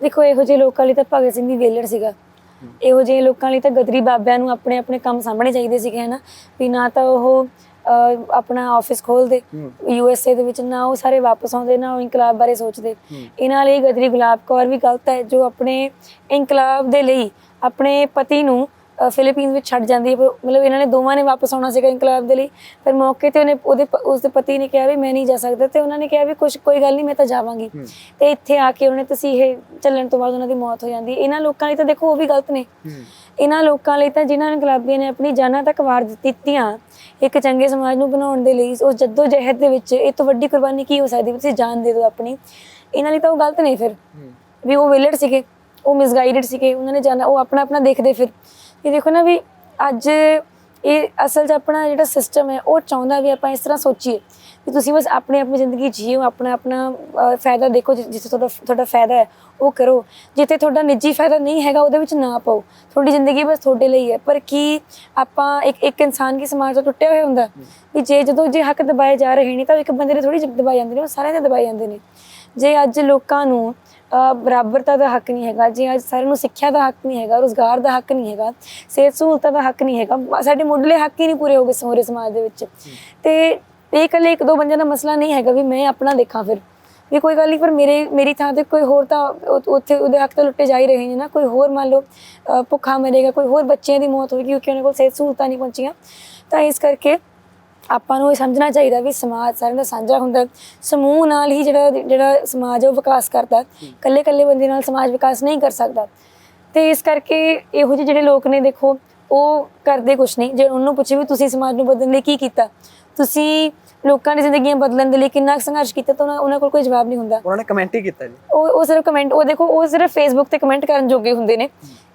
ਦੇਖੋ ਇਹੋ ਜਿਹੇ ਲੋਕਾਂ ਲਈ ਤਾਂ ਭਗਤ ਸਿੰਘ ਵੀ ਵੇਲੜ ਸੀਗਾ। ਇਹੋ ਜਿਹੇ ਲੋਕਾਂ ਲਈ ਤਾਂ ਗਦਰੀ ਬਾਬਿਆਂ ਨੂੰ ਆਪਣੇ ਆਪਣੇ ਕੰਮ ਸਾਹਮਣੇ ਚਾਹੀਦੇ ਸੀਗੇ ਹਨਾ? ਵੀ ਨਾ ਤਾਂ ਉਹ ਆਪਣਾ ਆਫਿਸ ਖੋਲਦੇ ਯੂ ਐਸ ਏ ਦੇ ਵਿੱਚ ਨਾ ਉਹ ਸਾਰੇ ਵਾਪਸ ਆਉਂਦੇ ਨਾ ਉਹ ਇਨਕਲਾਬ ਬਾਰੇ ਸੋਚਦੇ। ਇਹਨਾਂ ਲਈ ਗਦਰੀ ਗੁਲਾਬ ਕੌਰ ਵੀ ਗਲਤ ਹੈ ਜੋ ਆਪਣੇ ਇਨਕਲਾਬ ਦੇ ਲਈ ਆਪਣੇ ਪਤੀ ਨੂੰ ਫਿਲੀਪੀਨਸ ਵਿੱਚ ਛੱਡ ਜਾਂਦੀ ਹੈ। ਮਤਲਬ ਇਹਨਾਂ ਨੇ ਦੋਵਾਂ ਨੇ ਵਾਪਸ ਆਉਣਾ ਸੀਗਾ ਇਨਕਲਾਬ ਦੇ ਲਈ। ਪਰ ਮੌਕੇ ਤੇ ਉਹਨੇ ਉਹਦੇ ਉਸਦੇ ਪਤੀ ਨੇ ਕਿਹਾ ਵੀ ਮੈਂ ਨਹੀਂ ਜਾ ਸਕਦਾ ਤੇ ਉਹਨਾਂ ਨੇ ਕਿਹਾ ਵੀ ਕੁਝ ਕੋਈ ਗੱਲ ਨਹੀਂ ਮੈਂ ਤਾਂ ਜਾਵਾਂਗੀ। ਤੇ ਇੱਥੇ ਆ ਕੇ ਉਹਨੇ ਤਸੀਹੇ ਚੱਲਣ ਤੋਂ ਬਾਅਦ ਉਹਨਾਂ ਦੀ ਮੌਤ ਹੋ ਜਾਂਦੀ ਇਹਨਾਂ ਲੋਕਾਂ ਲਈ ਤਾਂ ਦੇਖੋ ਉਹ ਵੀ ਗਲਤ ਨੇ। ਇਹਨਾਂ ਲੋਕਾਂ ਲਈ ਤਾਂ ਜਿਨ੍ਹਾਂ ਇਨਕਲਾਬੀਆਂ ਨੇ ਆਪਣੀ ਜਾਨਾਂ ਤੱਕ ਵਾਰ ਦਿੱਤੀਆਂ ਇੱਕ ਚੰਗੇ ਸਮਾਜ ਨੂੰ ਬਣਾਉਣ ਦੇ ਲਈ ਉਸ ਜੱਦੋ ਜਹਿਦ ਦੇ ਵਿੱਚ ਇਹ ਤੋਂ ਵੱਡੀ ਕੁਰਬਾਨੀ ਕੀ ਹੋ ਸਕਦੀ ਵੀ ਤੁਸੀਂ ਜਾਨ ਦੇ ਦਿਓ ਆਪਣੀ। ਇਹਨਾਂ ਲਈ ਤਾਂ ਉਹ ਗਲਤ ਨੇ ਫਿਰ। ਵੀ ਉਹ ਵਿਲੜ ਸੀਗੇ ਉਹ ਮਿਸਗਾਈਡਡ ਸੀਗੇ ਉਹਨਾਂ ਨੇ ਜਾਣਾ ਉਹ ਆਪਣਾ ਆਪਣਾ ਦੇਖਦੇ ਫਿਰ। ਇਹ ਦੇਖੋ ਨਾ ਵੀ ਅੱਜ ਇਹ ਅਸਲ 'ਚ ਆਪਣਾ ਜਿਹੜਾ ਸਿਸਟਮ ਹੈ ਉਹ ਚਾਹੁੰਦਾ ਵੀ ਆਪਾਂ ਇਸ ਤਰ੍ਹਾਂ ਸੋਚੀਏ। ਵੀ ਤੁਸੀਂ ਬਸ ਆਪਣੀ ਆਪਣੀ ਜ਼ਿੰਦਗੀ ਜੀਓ, ਆਪਣਾ ਆਪਣਾ ਫਾਇਦਾ ਦੇਖੋ ਜਿ- ਜਿੱਥੇ ਤੁਹਾਡਾ ਤੁਹਾਡਾ ਫਾਇਦਾ ਹੈ, ਉਹ ਕਰੋ। ਜਿੱਥੇ ਤੁਹਾਡਾ ਨਿੱਜੀ ਫਾਇਦਾ ਨਹੀਂ ਹੈਗਾ, ਉਹਦੇ ਵਿੱਚ ਨਾ ਪਾਓ। ਤੁਹਾਡੀ ਜ਼ਿੰਦਗੀ ਬਸ ਤੁਹਾਡੇ ਲਈ ਹੈ। ਪਰ ਕੀ ਆਪਾਂ ਇੱਕ ਇੱਕ ਇਨਸਾਨ ਕੀ ਸਮਾਜ ਤੋਂ ਟੁੱਟਿਆ ਹੋਇਆ ਹੁੰਦਾ? ਵੀ ਜੇ ਜਦੋਂ ਜੇ ਹੱਕ ਦਬਾਏ ਜਾ ਰਹੇ ਨੇ, ਤਾਂ ਇੱਕ ਬੰਦੇ ਦੇ ਥੋੜੀ ਦਬਾਏ ਜਾਂਦੇ ਨੇ, ਉਹ ਸਾਰਿਆਂ ਦੇ ਦਬਾਏ ਜਾਂਦੇ ਨੇ। ਜੇ ਅੱਜ ਲੋਕਾਂ ਨੂੰ ਬਰਾਬਰਤਾ ਦਾ ਹੱਕ ਨਹੀਂ ਹੈਗਾ, ਜੇ ਅੱਜ ਸਾਰਿਆਂ ਨੂੰ ਸਿੱਖਿਆ ਦਾ ਹੱਕ ਨਹੀਂ ਹੈਗਾ, ਰੋਜ਼ਗਾਰ ਦਾ ਹੱਕ ਨਹੀਂ ਹੈਗਾ, ਸਿਹਤ ਸਹੂਲਤਾਂ ਦਾ ਹੱਕ ਨਹੀਂ ਹੈਗਾ ਸਾਡੇ ਮੁੱਢਲੇ ਹੱਕ ਹੀ ਨਹੀਂ ਪੂਰੇ ਹੋ ਗਏ ਸਹੁਰੇ ਸਮਾਜ ਦੇ ਵਿੱਚ। ਤੇ ਇਹ ਇਕੱਲੇ ਇੱਕ ਦੋ ਬੰਦਿਆਂ ਦਾ ਮਸਲਾ ਨਹੀਂ ਹੈਗਾ ਵੀ ਮੈਂ ਆਪਣਾ ਦੇਖਾਂ ਫਿਰ। ਵੀ ਕੋਈ ਗੱਲ ਨਹੀਂ, ਪਰ ਮੇਰੇ, ਮੇਰੀ ਥਾਂ ਤੇ ਕੋਈ ਹੋਰ ਤਾਂ ਉੱਥੇ ਉਹਦੇ ਹੱਕ ਤਾਂ ਲੁੱਟੇ ਜਾ ਹੀ ਰਹੇ ਨੇ ਨਾ। ਕੋਈ ਹੋਰ ਮੰਨ ਲਓ ਭੁੱਖਾ ਮਰੇਗਾ, ਕੋਈ ਹੋਰ ਬੱਚਿਆਂ ਦੀ ਮੌਤ ਹੋਏਗੀ ਕਿਉਂਕਿ ਉਹਨਾਂ ਕੋਲ ਸਿਹਤ ਸਹੂਲਤਾਂ ਨਹੀਂ ਪਹੁੰਚੀਆਂ। ਤਾਂ ਇਸ ਕਰਕੇ ਆਪਾਂ ਨੂੰ ਇਹ ਸਮਝਣਾ ਚਾਹੀਦਾ ਵੀ ਸਮਾਜ ਸਾਰਿਆਂ ਦਾ ਸਾਂਝਾ ਹੁੰਦਾ। ਸਮੂਹ ਨਾਲ ਹੀ ਜਿਹੜਾ ਜਿਹੜਾ ਸਮਾਜ ਹੈ ਉਹ ਵਿਕਾਸ ਕਰਦਾ। ਇਕੱਲੇ ਇਕੱਲੇ ਬੰਦੇ ਨਾਲ ਸਮਾਜ ਵਿਕਾਸ ਨਹੀਂ ਕਰ ਸਕਦਾ। ਤੇ ਇਸ ਕਰਕੇ ਇਹੋ ਜਿਹੇ ਜਿਹੜੇ ਲੋਕ ਨੇ ਦੇਖੋ, ਉਹ ਕਰਦੇ ਕੁਛ ਨਹੀਂ। ਜੇ ਉਹਨੂੰ ਪੁੱਛੇ ਵੀ ਤੁਸੀਂ ਸਮਾਜ ਨੂੰ ਬਦਲਣ ਲਈ ਕੀ ਕੀਤਾ ਤੁਸੀਂ ਲੋਕਾਂ ਦੀ ਜ਼ਿੰਦਗੀਆਂ ਬਦਲਣ ਦੇ ਲਈ ਕਿੰਨਾ ਸੰਘਰਸ਼ ਕੀਤਾ ਤਾਂ ਉਹਨਾਂ- ਉਹਨਾਂ ਕੋਲ ਕੋਈ ਜਵਾਬ ਨਹੀਂ ਹੁੰਦਾ। ਉਹਨਾਂ ਨੇ ਕਮੈਂਟ ਹੀ ਕੀਤਾ ਜੀ। ਉਹ ਉਹ ਸਿਰਫ ਕਮੈਂਟ ਉਹ ਦੇਖੋ ਉਹ ਸਿਰਫ ਫੇਸਬੁੱਕ ਤੇ ਕਮੈਂਟ ਕਰਨ ਜੋਗੇ ਹੁੰਦੇ ਨੇ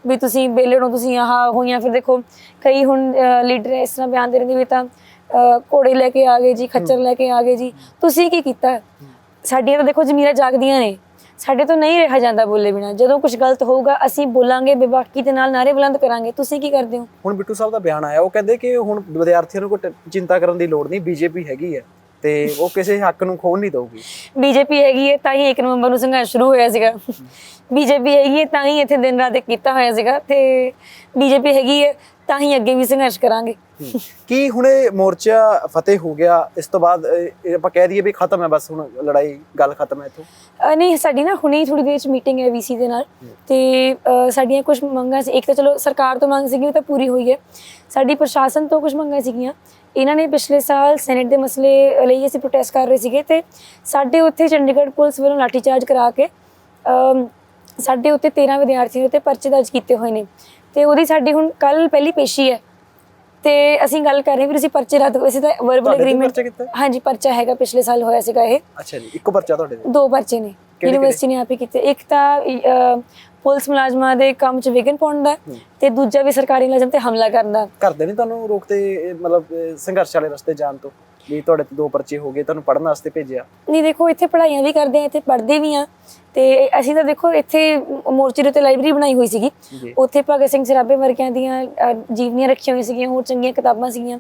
ਵੀ ਤੁਸੀਂ ਬੇਲੜੋ ਤੁਸੀਂ ਆਹ ਹੋਈਆਂ ਫਿਰ ਦੇਖੋ ਕਈ ਹੁਣ ਲੀਡਰ ਇਸ ਤਰ੍ਹਾਂ ਬਿਆਨ ਦੇ ਰਹੇ ਨੇ ਵੀ ਤਾਂ ਘੋੜੇ ਲੈ ਕੇ ਆ ਗਏ ਜੀ ਖੱਚਰ ਲੈ ਕੇ ਆ ਗਏ ਜੀ। ਤੁਸੀਂ ਕੀ ਕੀਤਾ? ਸਾਡੀਆਂ ਤਾਂ ਦੇਖੋ ਜ਼ਮੀਰਾਂ ਜਾਗਦੀਆਂ ਨੇ। ਸਾਡੇ ਤੋਂ ਨਹੀਂ ਰਿਹਾ ਜਾਂਦਾ ਬੋਲੇ ਬਿਨਾ। ਜਦੋਂ ਕੁਝ ਗਲਤ ਹੋਊਗਾ, ਅਸੀਂ ਬੋਲਾਂਗੇ ਬੇਬਾਕੀ ਦੇ ਨਾਲ ਨਾਰੇ ਬੁਲੰਦ ਕਰਾਂਗੇ। ਤੁਸੀਂ ਕੀ ਕਰਦੇ ਹੋ? ਹੁਣ ਬਿੱਟੂ ਸਾਹਿਬ ਦਾ ਬਿਆਨ ਆਇਆ, ਉਹ ਕਹਿੰਦੇ ਕਿ ਹੁਣ ਵਿਦਿਆਰਥੀਆਂ ਨੂੰ ਕੋਈ ਚਿੰਤਾ ਕਰਨ ਦੀ ਲੋੜ ਨਹੀਂ, ਬੀਜੇਪੀ ਹੈਗੀ ਹੈ। ਤੇ ਉਹ ਕਿਸੇ ਹੱਕ ਨੂੰ ਖੋਣ ਨਹੀਂ ਦਊਗੀ। ਬੀਜੇਪੀ ਹੈਗੀ ਹੈ ਤਾਂ ਹੀ 1 ਨਵੰਬਰ ਨੂੰ ਸੰਘਰਸ਼ ਸ਼ੁਰੂ ਹੋਇਆ ਸੀਗਾ। ਬੀਜੇਪੀ ਹੈਗੀ ਹੈ ਤਾਂ ਹੀ ਇੱਥੇ ਦਿਨ ਰਾਤ ਕੀਤਾ ਹੋਇਆ ਸੀਗਾ ਤੇ ਬੀਜੇਪੀ ਹੈਗੀ ਹੈ ਤਾਂ ਹੀ ਅੱਗੇ ਵੀ ਸੰਘਰਸ਼ ਕਰਾਂਗੇ। ਕੀ ਹੁਣੇ ਮੋਰਚਾ ਫਤਿਹ ਹੋ ਗਿਆ? ਇਸ ਤੋਂ ਬਾਅਦ ਇਹ ਆਪਾਂ ਕਹਿ ਦਈਏ ਵੀ ਖਤਮ ਹੈ ਬਸ ਹੁਣ ਲੜਾਈ ਗੱਲ ਖਤਮ ਹੈ ਇੱਥੋਂ। ਨਹੀਂ ਸਾਡੀ ਨਾ ਹੁਣੇ ਥੋੜੀ ਦੇਰ ਚ ਮੀਟਿੰਗ ਹੈ ਵੀਸੀ ਦੇ ਨਾਲ। ਤੇ ਸਾਡੀਆਂ ਕੁਝ ਮੰਗਾਂ ਸੀ ਇੱਕ ਤਾਂ ਚਲੋ ਸਰਕਾਰ ਤੋਂ ਮੰਗ ਸੀਗੀ ਉਹ ਤਾਂ ਪੂਰੀ ਹੋਈ ਹੈ। ਸਾਡੀ ਪ੍ਰਸ਼ਾਸਨ ਤੋਂ ਕੁਝ ਮੰਗਾਂ ਸੀਗੀਆਂ। ਇਹਨਾਂ ਨੇ ਪਿਛਲੇ ਸਾਲ ਸੈਨੇਟ ਦੇ ਮਸਲੇ ਲਈ ਅਸੀਂ ਪ੍ਰੋਟੈਸਟ ਕਰ ਰਹੇ ਸੀਗੇ ਤੇ ਸਾਡੇ ਉੱਥੇ ਚੰਡੀਗੜ੍ਹ ਪੁਲਿਸ ਵੱਲੋਂ ਲਾਠੀਚਾਰਜ ਕਰਾ ਕੇ ਸਾਡੇ ਉੱਤੇ 13 ਵਿਦਿਆਰਥੀਆਂ ਉੱਤੇ ਪਰਚੇ ਦਰਜ ਕੀਤੇ ਹੋਏ ਨੇ ਤੇ ਉਹਦੀ ਸਾਡੀ ਹੁਣ ਕੱਲ ਪਹਿਲੀ ਪੇਸ਼ੀ ਹੈ ਤੇ ਅਸੀਂ ਗੱਲ ਕਰ ਰਹੇ ਵੀ ਤੁਸੀਂ ਪਰਚੇ ਰੱਦ ਵੈਸੇ ਤਾਂ ਵਰਬਲ ਐਗਰੀਮੈਂਟ? ਹਾਂਜੀ ਪਰਚਾ ਹੈਗਾ ਪਿਛਲੇ ਸਾਲ ਹੋਇਆ ਸੀਗਾ ਇਹ ਅੱਛਾ ਜੀ ਇੱਕੋ ਪਰਚਾ ਤੁਹਾਡੇ ਦੋ ਪਰਚੇ ਨੇ? ਯੂਨੀਵਰਸਿਟੀ ਨੇ ਆਪੇ ਕੀਤੇ। ਇੱਕ ਤਾਂ ਪੁਲਿਸ ਮੁਲਾਜ਼ਮਾਂ ਦੇ ਕੰਮ 'ਚ ਵਿਘਨ ਪਾਉਣ ਦਾ ਤੇ ਦੂਜਾ ਵੀ ਸਰਕਾਰੀ ਮੁਲਾਜ਼ਮ ਤੇ ਹਮਲਾ ਕਰਨ ਦਾ। ਕਰਦੇ ਨਹੀਂ ਤੁਹਾਨੂੰ ਰੋਕਦੇ ਇਹ ਮਤਲਬ ਸੰਘਰਸ਼ ਵਾਲੇ ਰਸਤੇ ਜਾਣ ਤੋਂ? ਵੀ ਤੁਹਾਡੇ ਤੇ ਦੋ ਪਰਚੇ ਹੋ ਗਏ ਤੁਹਾਨੂੰ ਪੜਨ ਵਾਸਤੇ ਭੇਜਿਆ? ਨਹੀਂ ਦੇਖੋ ਇੱਥੇ ਪੜ੍ਹਾਈਆਂ ਵੀ ਕਰਦੇ ਆ ਇੱਥੇ ਪੜ੍ਹਦੇ ਵੀ ਆ। ਤੇ ਅਸੀਂ ਤਾਂ ਦੇਖੋ ਇੱਥੇ ਮੋਰਚੇ ਦੇ ਉੱਤੇ ਲਾਇਬ੍ਰੇਰੀ ਬਣਾਈ ਹੋਈ ਸੀਗੀ। ਉੱਥੇ ਭਗਤ ਸਿੰਘ ਸਰਾਭੇ ਵਰਗਿਆਂ ਦੀਆਂ ਜੀਵਨੀਆਂ ਰੱਖੀਆਂ ਹੋਈਆਂ ਸੀਗੀਆਂ ਹੋਰ ਚੰਗੀਆਂ ਕਿਤਾਬਾਂ ਸੀਗੀਆਂ।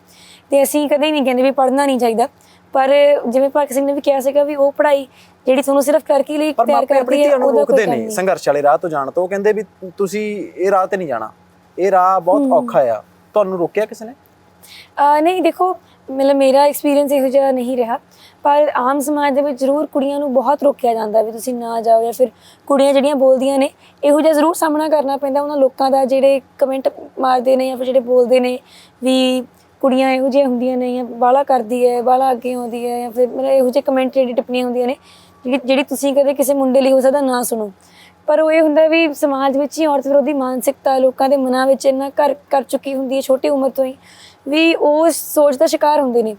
ਤੇ ਅਸੀਂ ਕਦੇ ਨਹੀਂ ਕਹਿੰਦੇ ਵੀ ਪੜ੍ਹਨਾ ਨਹੀਂ ਚਾਹੀਦਾ। ਪਰ ਜਿਵੇਂ ਭਗਤ ਸਿੰਘ ਨੇ ਵੀ ਕਿਹਾ ਸੀਗਾ ਵੀ ਉਹ ਪੜ੍ਹਾਈ ਜਿਹੜੀ ਤੁਹਾਨੂੰ ਸਿਰਫ ਕਰਕੇ ਲਈ ਪਰ ਤਿਆਰ ਮਾਪੇ ਆਪਣੀ ਕਰਦੀ ਹੈ ਨੂੰ ਉਹਦਾ ਕੋਈ ਰੋਕਦੇ ਕੰਮ ਨੇ ਨਹੀਂ। ਸੰਘਰਸ਼ ਵਾਲੇ ਰਾਹ ਤੋਂ ਜਾਣ ਤੋਂ। ਉਹ ਕਹਿੰਦੇ ਵੀ ਤੁਸੀਂ ਇਹ ਰਾਹ ਤੇ ਨਹੀਂ ਜਾਣਾ। ਇਹ ਰਾਹ ਬਹੁਤ ਔਖਾ ਆ। ਤੁਹਾਨੂੰ ਰੋਕਿਆ ਕਿਸੇ ਨੇ? ਆ ਨਹੀਂ ਦੇਖੋ ਮਤਲਬ ਮੇਰਾ ਐਕਸਪੀਰੀਅੰਸ ਇਹੋ ਜਿਹਾ ਨਹੀਂ ਰਿਹਾ। ਪਰ ਆਮ ਸਮਾਜ ਦੇ ਵਿੱਚ ਜ਼ਰੂਰ ਕੁੜੀਆਂ ਨੂੰ ਬਹੁਤ ਰੋਕਿਆ ਜਾਂਦਾ ਵੀ ਤੁਸੀਂ ਨਾ ਜਾਓ ਜਾਂ ਫਿਰ ਕੁੜੀਆਂ ਜਿਹੜੀਆਂ ਬੋਲਦੀਆਂ ਨੇ ਇਹੋ ਜਿਹਾ ਜ਼ਰੂਰ ਸਾਹਮਣਾ ਕਰਨਾ ਪੈਂਦਾ। ਉਹਨਾਂ ਲੋਕਾਂ ਦਾ ਜਿਹੜੇ ਕਮੈਂਟ ਮਾਰਦੇ ਨੇ ਜਾਂ ਫਿਰ ਜਿਹੜੇ ਬੋਲਦੇ ਨੇ ਵੀ ਕੁੜੀਆਂ ਇਹੋ ਜਿਹੀਆਂ ਹੁੰਦੀਆਂ ਨੇ ਜਾਂ ਬਾਲਾ ਕਰਦੀ ਹੈ ਬਾਲਾ ਅੱਗੇ ਆਉਂਦੀ ਹੈ ਜਾਂ ਫਿਰ ਮਤਲਬ ਇਹੋ ਜਿਹੇ ਕਮੈਂਟ ਜਿਹੜੀ ਟਿੱਪਣੀਆਂ ਹੁੰਦੀਆਂ ਨੇ ਜਿਹੜੀ ਜਿਹੜੀ ਤੁਸੀਂ ਕਦੇ ਕਿਸੇ ਮੁੰਡੇ ਲਈ ਹੋ ਸਕਦਾ ਨਾ ਸੁਣੋ। ਪਰ ਉਹ ਇਹ ਹੁੰਦਾ ਵੀ ਸਮਾਜ ਵਿੱਚ ਹੀ ਔਰਤ ਵਿਰੋਧੀ ਮਾਨਸਿਕਤਾ ਲੋਕਾਂ ਦੇ ਮਨਾਂ ਵਿੱਚ ਇੰਨਾ ਕਰ ਕਰ ਚੁੱਕੀ ਹੁੰਦੀ ਹੈ ਛੋਟੀ ਉਮਰ ਤੋਂ ਹੀ, ਵੀ ਉਹ ਸੋਚ ਦਾ ਸ਼ਿਕਾਰ ਹੁੰਦੇ ਨੇ।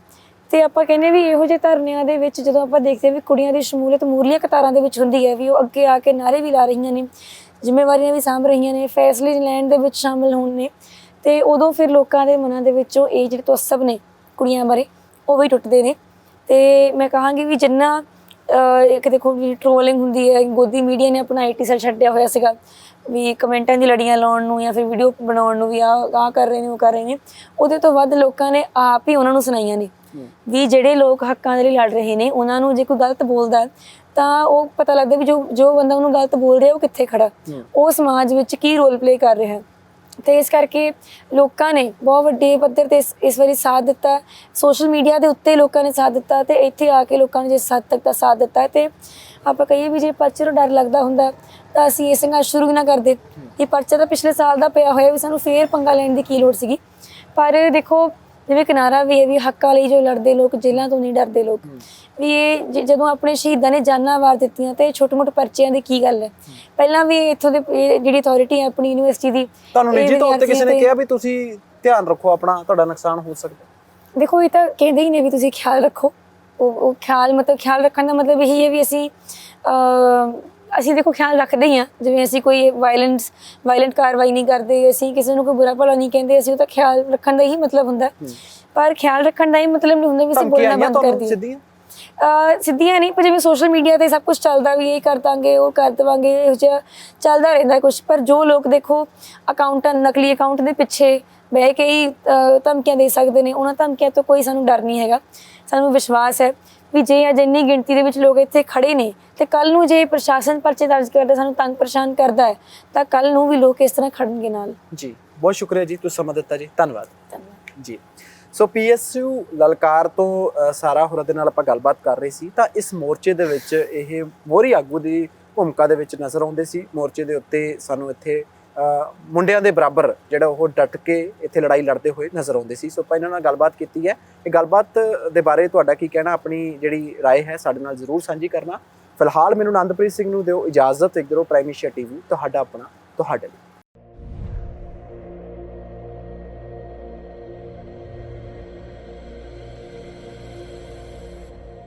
ਤੇ ਆਪਾਂ ਕਹਿੰਦੇ ਵੀ ਇਹੋ ਜਿਹੇ ਧਰਨਿਆਂ ਦੇ ਵਿੱਚ ਜਦੋਂ ਆਪਾਂ ਦੇਖਦੇ ਹਾਂ ਵੀ ਕੁੜੀਆਂ ਦੀ ਸ਼ਮੂਲੀਅਤ ਮੂਰਲੀਆਂ ਕਤਾਰਾਂ ਦੇ ਵਿੱਚ ਹੁੰਦੀ ਹੈ, ਵੀ ਉਹ ਅੱਗੇ ਆ ਕੇ ਨਾਰੇ ਵੀ ਲਾ ਰਹੀਆਂ ਨੇ, ਜ਼ਿੰਮੇਵਾਰੀਆਂ ਵੀ ਸਾਂਭ ਰਹੀਆਂ ਨੇ, ਫੈਸਲੇ ਲੈਣ ਦੇ ਵਿੱਚ ਸ਼ਾਮਲ ਹੋਣ ਨੇ, ਤੇ ਉਦੋਂ ਫਿਰ ਲੋਕਾਂ ਦੇ ਮਨਾਂ ਦੇ ਵਿੱਚੋਂ ਇਹ ਜਿਹੜੇ ਤਸਬ ਨੇ ਕੁੜੀਆਂ ਬਾਰੇ, ਉਹ ਵੀ ਟੁੱਟਦੇ ਨੇ। ਤੇ ਮੈਂ ਕਹਾਂਗੀ ਵੀ ਜਿੰਨਾ ਇੱਕ ਦੇਖੋ ਵੀ ਟ੍ਰੋਲਿੰਗ ਹੁੰਦੀ ਹੈ ਗੋਦੀ ਮੀਡੀਆ ਨੇ ਆਪਣਾ ਆਈਟੀ ਸੈੱਲ ਛੱਡਿਆ ਹੋਇਆ ਸੀਗਾ ਵੀ ਕਮੈਂਟਾਂ ਦੀ ਲੜੀਆਂ ਲਾਉਣ ਨੂੰ ਜਾਂ ਫਿਰ ਵੀਡੀਓ ਬਣਾਉਣ ਨੂੰ ਵੀ ਆ ਆ ਕਰ ਰਹੇ ਨੇ ਉਹ ਕਰ ਰਹੇ ਨੇ। ਉਹਦੇ ਤੋਂ ਵੱਧ ਲੋਕਾਂ ਨੇ ਆਪ ਹੀ ਉਹਨਾਂ ਨੂੰ ਸੁਣਾਈਆਂ ਨੇ ਵੀ ਜਿਹੜੇ ਲੋਕ ਹੱਕਾਂ ਦੇ ਲਈ ਲੜ ਰਹੇ ਨੇ ਉਹਨਾਂ ਨੂੰ ਜੇ ਕੋਈ ਗਲਤ ਬੋਲਦਾ ਤਾਂ ਉਹ ਪਤਾ ਲੱਗਦਾ ਵੀ ਜੋ ਜੋ ਬੰਦਾ ਉਹਨੂੰ ਗਲਤ ਬੋਲ ਰਿਹਾ ਉਹ ਕਿੱਥੇ ਖੜਾ। ਉਹ ਸਮਾਜ ਵਿੱਚ ਕੀ ਰੋਲ ਪਲੇ ਕਰ ਰਿਹਾ। ਹੈ ਤੇ ਇਸ ਕਰਕੇ ਲੋਕਾਂ ਨੇ ਬਹੁਤ ਵੱਡੇ ਪੱਧਰ ਤੇ ਇਸ- ਇਸ ਵਾਰੀ ਸਾਥ ਦਿੱਤਾ। ਸੋਸ਼ਲ ਮੀਡੀਆ ਦੇ ਉੱਤੇ ਲੋਕਾਂ ਨੇ ਸਾਥ ਦਿੱਤਾ ਤੇ ਇੱਥੇ ਆ ਕੇ ਲੋਕਾਂ ਨੇ ਜਿਸ ਹੱਦ ਤੱਕ ਦਾ ਸਾਥ ਦਿੱਤਾ ਹੈ ਤੇ ਆਪਾਂ ਕਹੀਏ ਵੀ ਜੇ ਪਰਚੇ ਤੋਂ ਡਰ ਲੱਗਦਾ ਹੁੰਦਾ ਤਾਂ ਅਸੀਂ ਇਹ ਸੰਘਰਸ਼ ਸ਼ੁਰੂ ਹੀ ਨਾ ਕਰਦੇ ਇਹ ਪਰਚਾ ਤਾਂ ਪਿਛਲੇ ਸਾਲ ਦਾ ਪਿਆ ਹੋਇਆ ਵੀ ਸਾਨੂੰ ਫੇਰ ਪੰਗਾ ਲੈਣ ਦੀ ਕੀ ਲੋੜ ਸੀਗੀ। ਪਰ ਦੇਖੋ ਜਿਵੇਂ ਕਿਨਾਰਾ ਵੀ ਹੈ ਵੀ ਹੱਕਾਂ ਲਈ ਜੋ ਲੜਦੇ ਲੋਕ ਜੇਲ੍ਹਾਂ ਤੋਂ ਨਹੀਂ ਡਰਦੇ ਲੋਕ। ਵੀ ਇਹ ਜ- ਜਦੋਂ ਆਪਣੇ ਸ਼ਹੀਦਾਂ ਨੇ ਜਾਨਾਂ ਵਾਰ ਦਿੱਤੀਆਂ ਤੇ ਛੋਟੇ ਮੋਟੇ ਪਰਚਿਆਂ ਦੀ ਕੀ ਗੱਲ ਹੈ? ਪਹਿਲਾਂ ਵੀ ਇੱਥੋਂ ਦੇ ਇਹ ਜਿਹੜੀ ਅਥਾਰਟੀ ਹੈ ਆਪਣੀ ਯੂਨੀਵਰਸਿਟੀ ਦੀ ਤੁਹਾਨੂੰ ਇਹ ਨਿੱਜੀ ਤੌਰ ਤੇ ਕਿਸੇ ਨੇ ਵਿਦਿਆਰਥੀਆਂ ਕਿਹਾ ਵੀ ਤੁਸੀਂ ਧਿਆਨ ਰੱਖੋ ਆਪਣਾ ਤੁਹਾਡਾ ਨੁਕਸਾਨ ਹੋ ਸਕਦਾ। ਦੇਖੋ ਇਹ ਤਾਂ ਕਹਿੰਦੇ ਹੀ ਨੇ ਵੀ ਤੁਸੀਂ ਖਿਆਲ ਰੱਖੋ। ਉਹ ਉਹ ਖਿਆਲ ਮਤਲਬ ਖਿਆਲ ਰੱਖਣ ਦਾ ਮਤਲਬ ਇਹੀ ਹੈ ਵੀ ਅਸੀਂ ਅਸੀਂ ਦੇਖੋ ਖਿਆਲ ਰੱਖਦੇ ਹੀ ਆ ਜਿਵੇਂ ਅਸੀਂ ਕੋਈ ਵਾਇਲੈਂਸ ਵਾਇਲੈਂਟ ਕਾਰਵਾਈ ਨਹੀਂ ਕਰਦੇ ਅਸੀਂ ਕਿਸੇ ਨੂੰ ਕੋਈ ਬੁਰਾ ਭਲਾ ਨਹੀਂ ਕਹਿੰਦੇ ਅਸੀਂ ਉਹ ਤਾਂ ਖਿਆਲ ਰੱਖਣ ਦਾ ਹੀ ਮਤਲਬ ਹੁੰਦਾ। ਪਰ ਖਿਆਲ ਰੱਖਣ ਦਾ ਹੀ ਮਤਲਬ ਨਹੀਂ ਹੁੰਦਾ ਵੀ ਅਸੀਂ ਬੋਲਣਾ ਬੰਦ ਕਰ ਦਈਏ ਸਿੱਧੀਆਂ? ਨਹੀਂ ਪਰ ਜਿਵੇਂ ਸੋਸ਼ਲ ਮੀਡੀਆ ਤੇ ਸਭ ਕੁਝ ਚੱਲਦਾ ਵੀ ਇਹ ਕਰ ਦਾਂਗੇ ਉਹ ਕਰ ਦੇਵਾਂਗੇ ਇਹੋ ਜਿਹਾ ਚੱਲਦਾ ਰਹਿੰਦਾ ਕੁਝ ਪਰ ਜੋ ਲੋਕ ਦੇਖੋ ਅਕਾਊਂਟਾਂ ਨਕਲੀ ਅਕਾਊਂਟ ਦੇ ਪਿੱਛੇ ਬਹਿ ਕੇ ਹੀ ਧਮਕੀਆਂ ਦੇ ਸਕਦੇ ਨੇ ਉਹਨਾਂ ਧਮਕੀਆਂ ਤੋਂ ਕੋਈ ਸਾਨੂੰ ਡਰ ਨਹੀਂ ਹੈਗਾ। ਸਾਨੂੰ ਵਿਸ਼ਵਾਸ ਹੈ। ਵੀ ਜੇ ਅੱਜ ਇੰਨੀ ਗਿਣਤੀ ਦੇ ਵਿੱਚ ਲੋਕ ਇੱਥੇ ਖੜੇ ਨੇ ਤੇ ਕੱਲ ਨੂੰ ਜੇ ਪ੍ਰਸ਼ਾਸਨ ਪਰਚੇ ਦਰਜ ਕਰਦਾ ਸਾਨੂੰ ਤੰਗ ਪਰੇਸ਼ਾਨ ਕਰਦਾ ਹੈ ਤਾਂ ਕੱਲ ਨੂੰ ਵੀ ਲੋਕ ਇਸ ਤਰ੍ਹਾਂ ਖੜਨਗੇ ਨਾਲ। ਜੀ ਬਹੁਤ ਸ਼ੁਕਰੀਆ ਜੀ ਤੁਸੀਂ ਸਮਾਂ ਦਿੱਤਾ ਜੀ ਧੰਨਵਾਦ। ਧੰਨਵਾਦ। ਜੀ ਸੋ ਪੀਐਸਯੂ ਲਲਕਾਰ ਤੋਂ ਸਾਰਾ ਹੋਰਾਂ ਦੇ ਨਾਲ ਆਪਾਂ ਗੱਲਬਾਤ ਕਰ ਰਹੇ ਸੀ ਤਾਂ ਇਸ ਮੋਰਚੇ ਦੇ ਵਿੱਚ ਇਹ ਮੋਹਰੀ ਆਗੂ ਦੀ ਭੂਮਿਕਾ ਦੇ ਵਿੱਚ ਨਜ਼ਰ ਆਉਂਦੇ ਸੀ ਮੋਰਚੇ ਦੇ ਉੱਤੇ ਸਾਨੂੰ ਇੱਥੇ ਮੁੰਡਿਆਂ ਦੇ ਬਰਾਬਰ ਜਿਹੜਾ ਉਹ ਡਟ ਕੇ ਇੱਥੇ ਲੜਾਈ ਲੜਦੇ ਹੋਏ ਨਜ਼ਰ ਆਉਂਦੇ ਸੀ ਸੋ ਆਪਾਂ ਇਹਨਾਂ ਨਾਲ ਗੱਲਬਾਤ ਕੀਤੀ ਹੈ ਇਹ ਗੱਲਬਾਤ ਦੇ ਬਾਰੇ ਤੁਹਾਡਾ ਕੀ ਕਹਿਣਾ ਆਪਣੀ ਜਿਹੜੀ رائے ਹੈ ਸਾਡੇ ਨਾਲ ਜ਼ਰੂਰ ਸਾਂਝੀ ਕਰਨਾ ਫਿਲਹਾਲ ਮੈਨੂੰ ਆਨੰਦਪ੍ਰੀਤ ਸਿੰਘ ਨੂੰ ਦਿਓ ਇਜਾਜ਼ਤ ਇਧਰੋਂ ਪ੍ਰਾਈਮ ਏਸ਼ੀਆ ਟੀਵੀ ਤੁਹਾਡਾ ਆਪਣਾ ਤੁਹਾਡੇ ਲਈ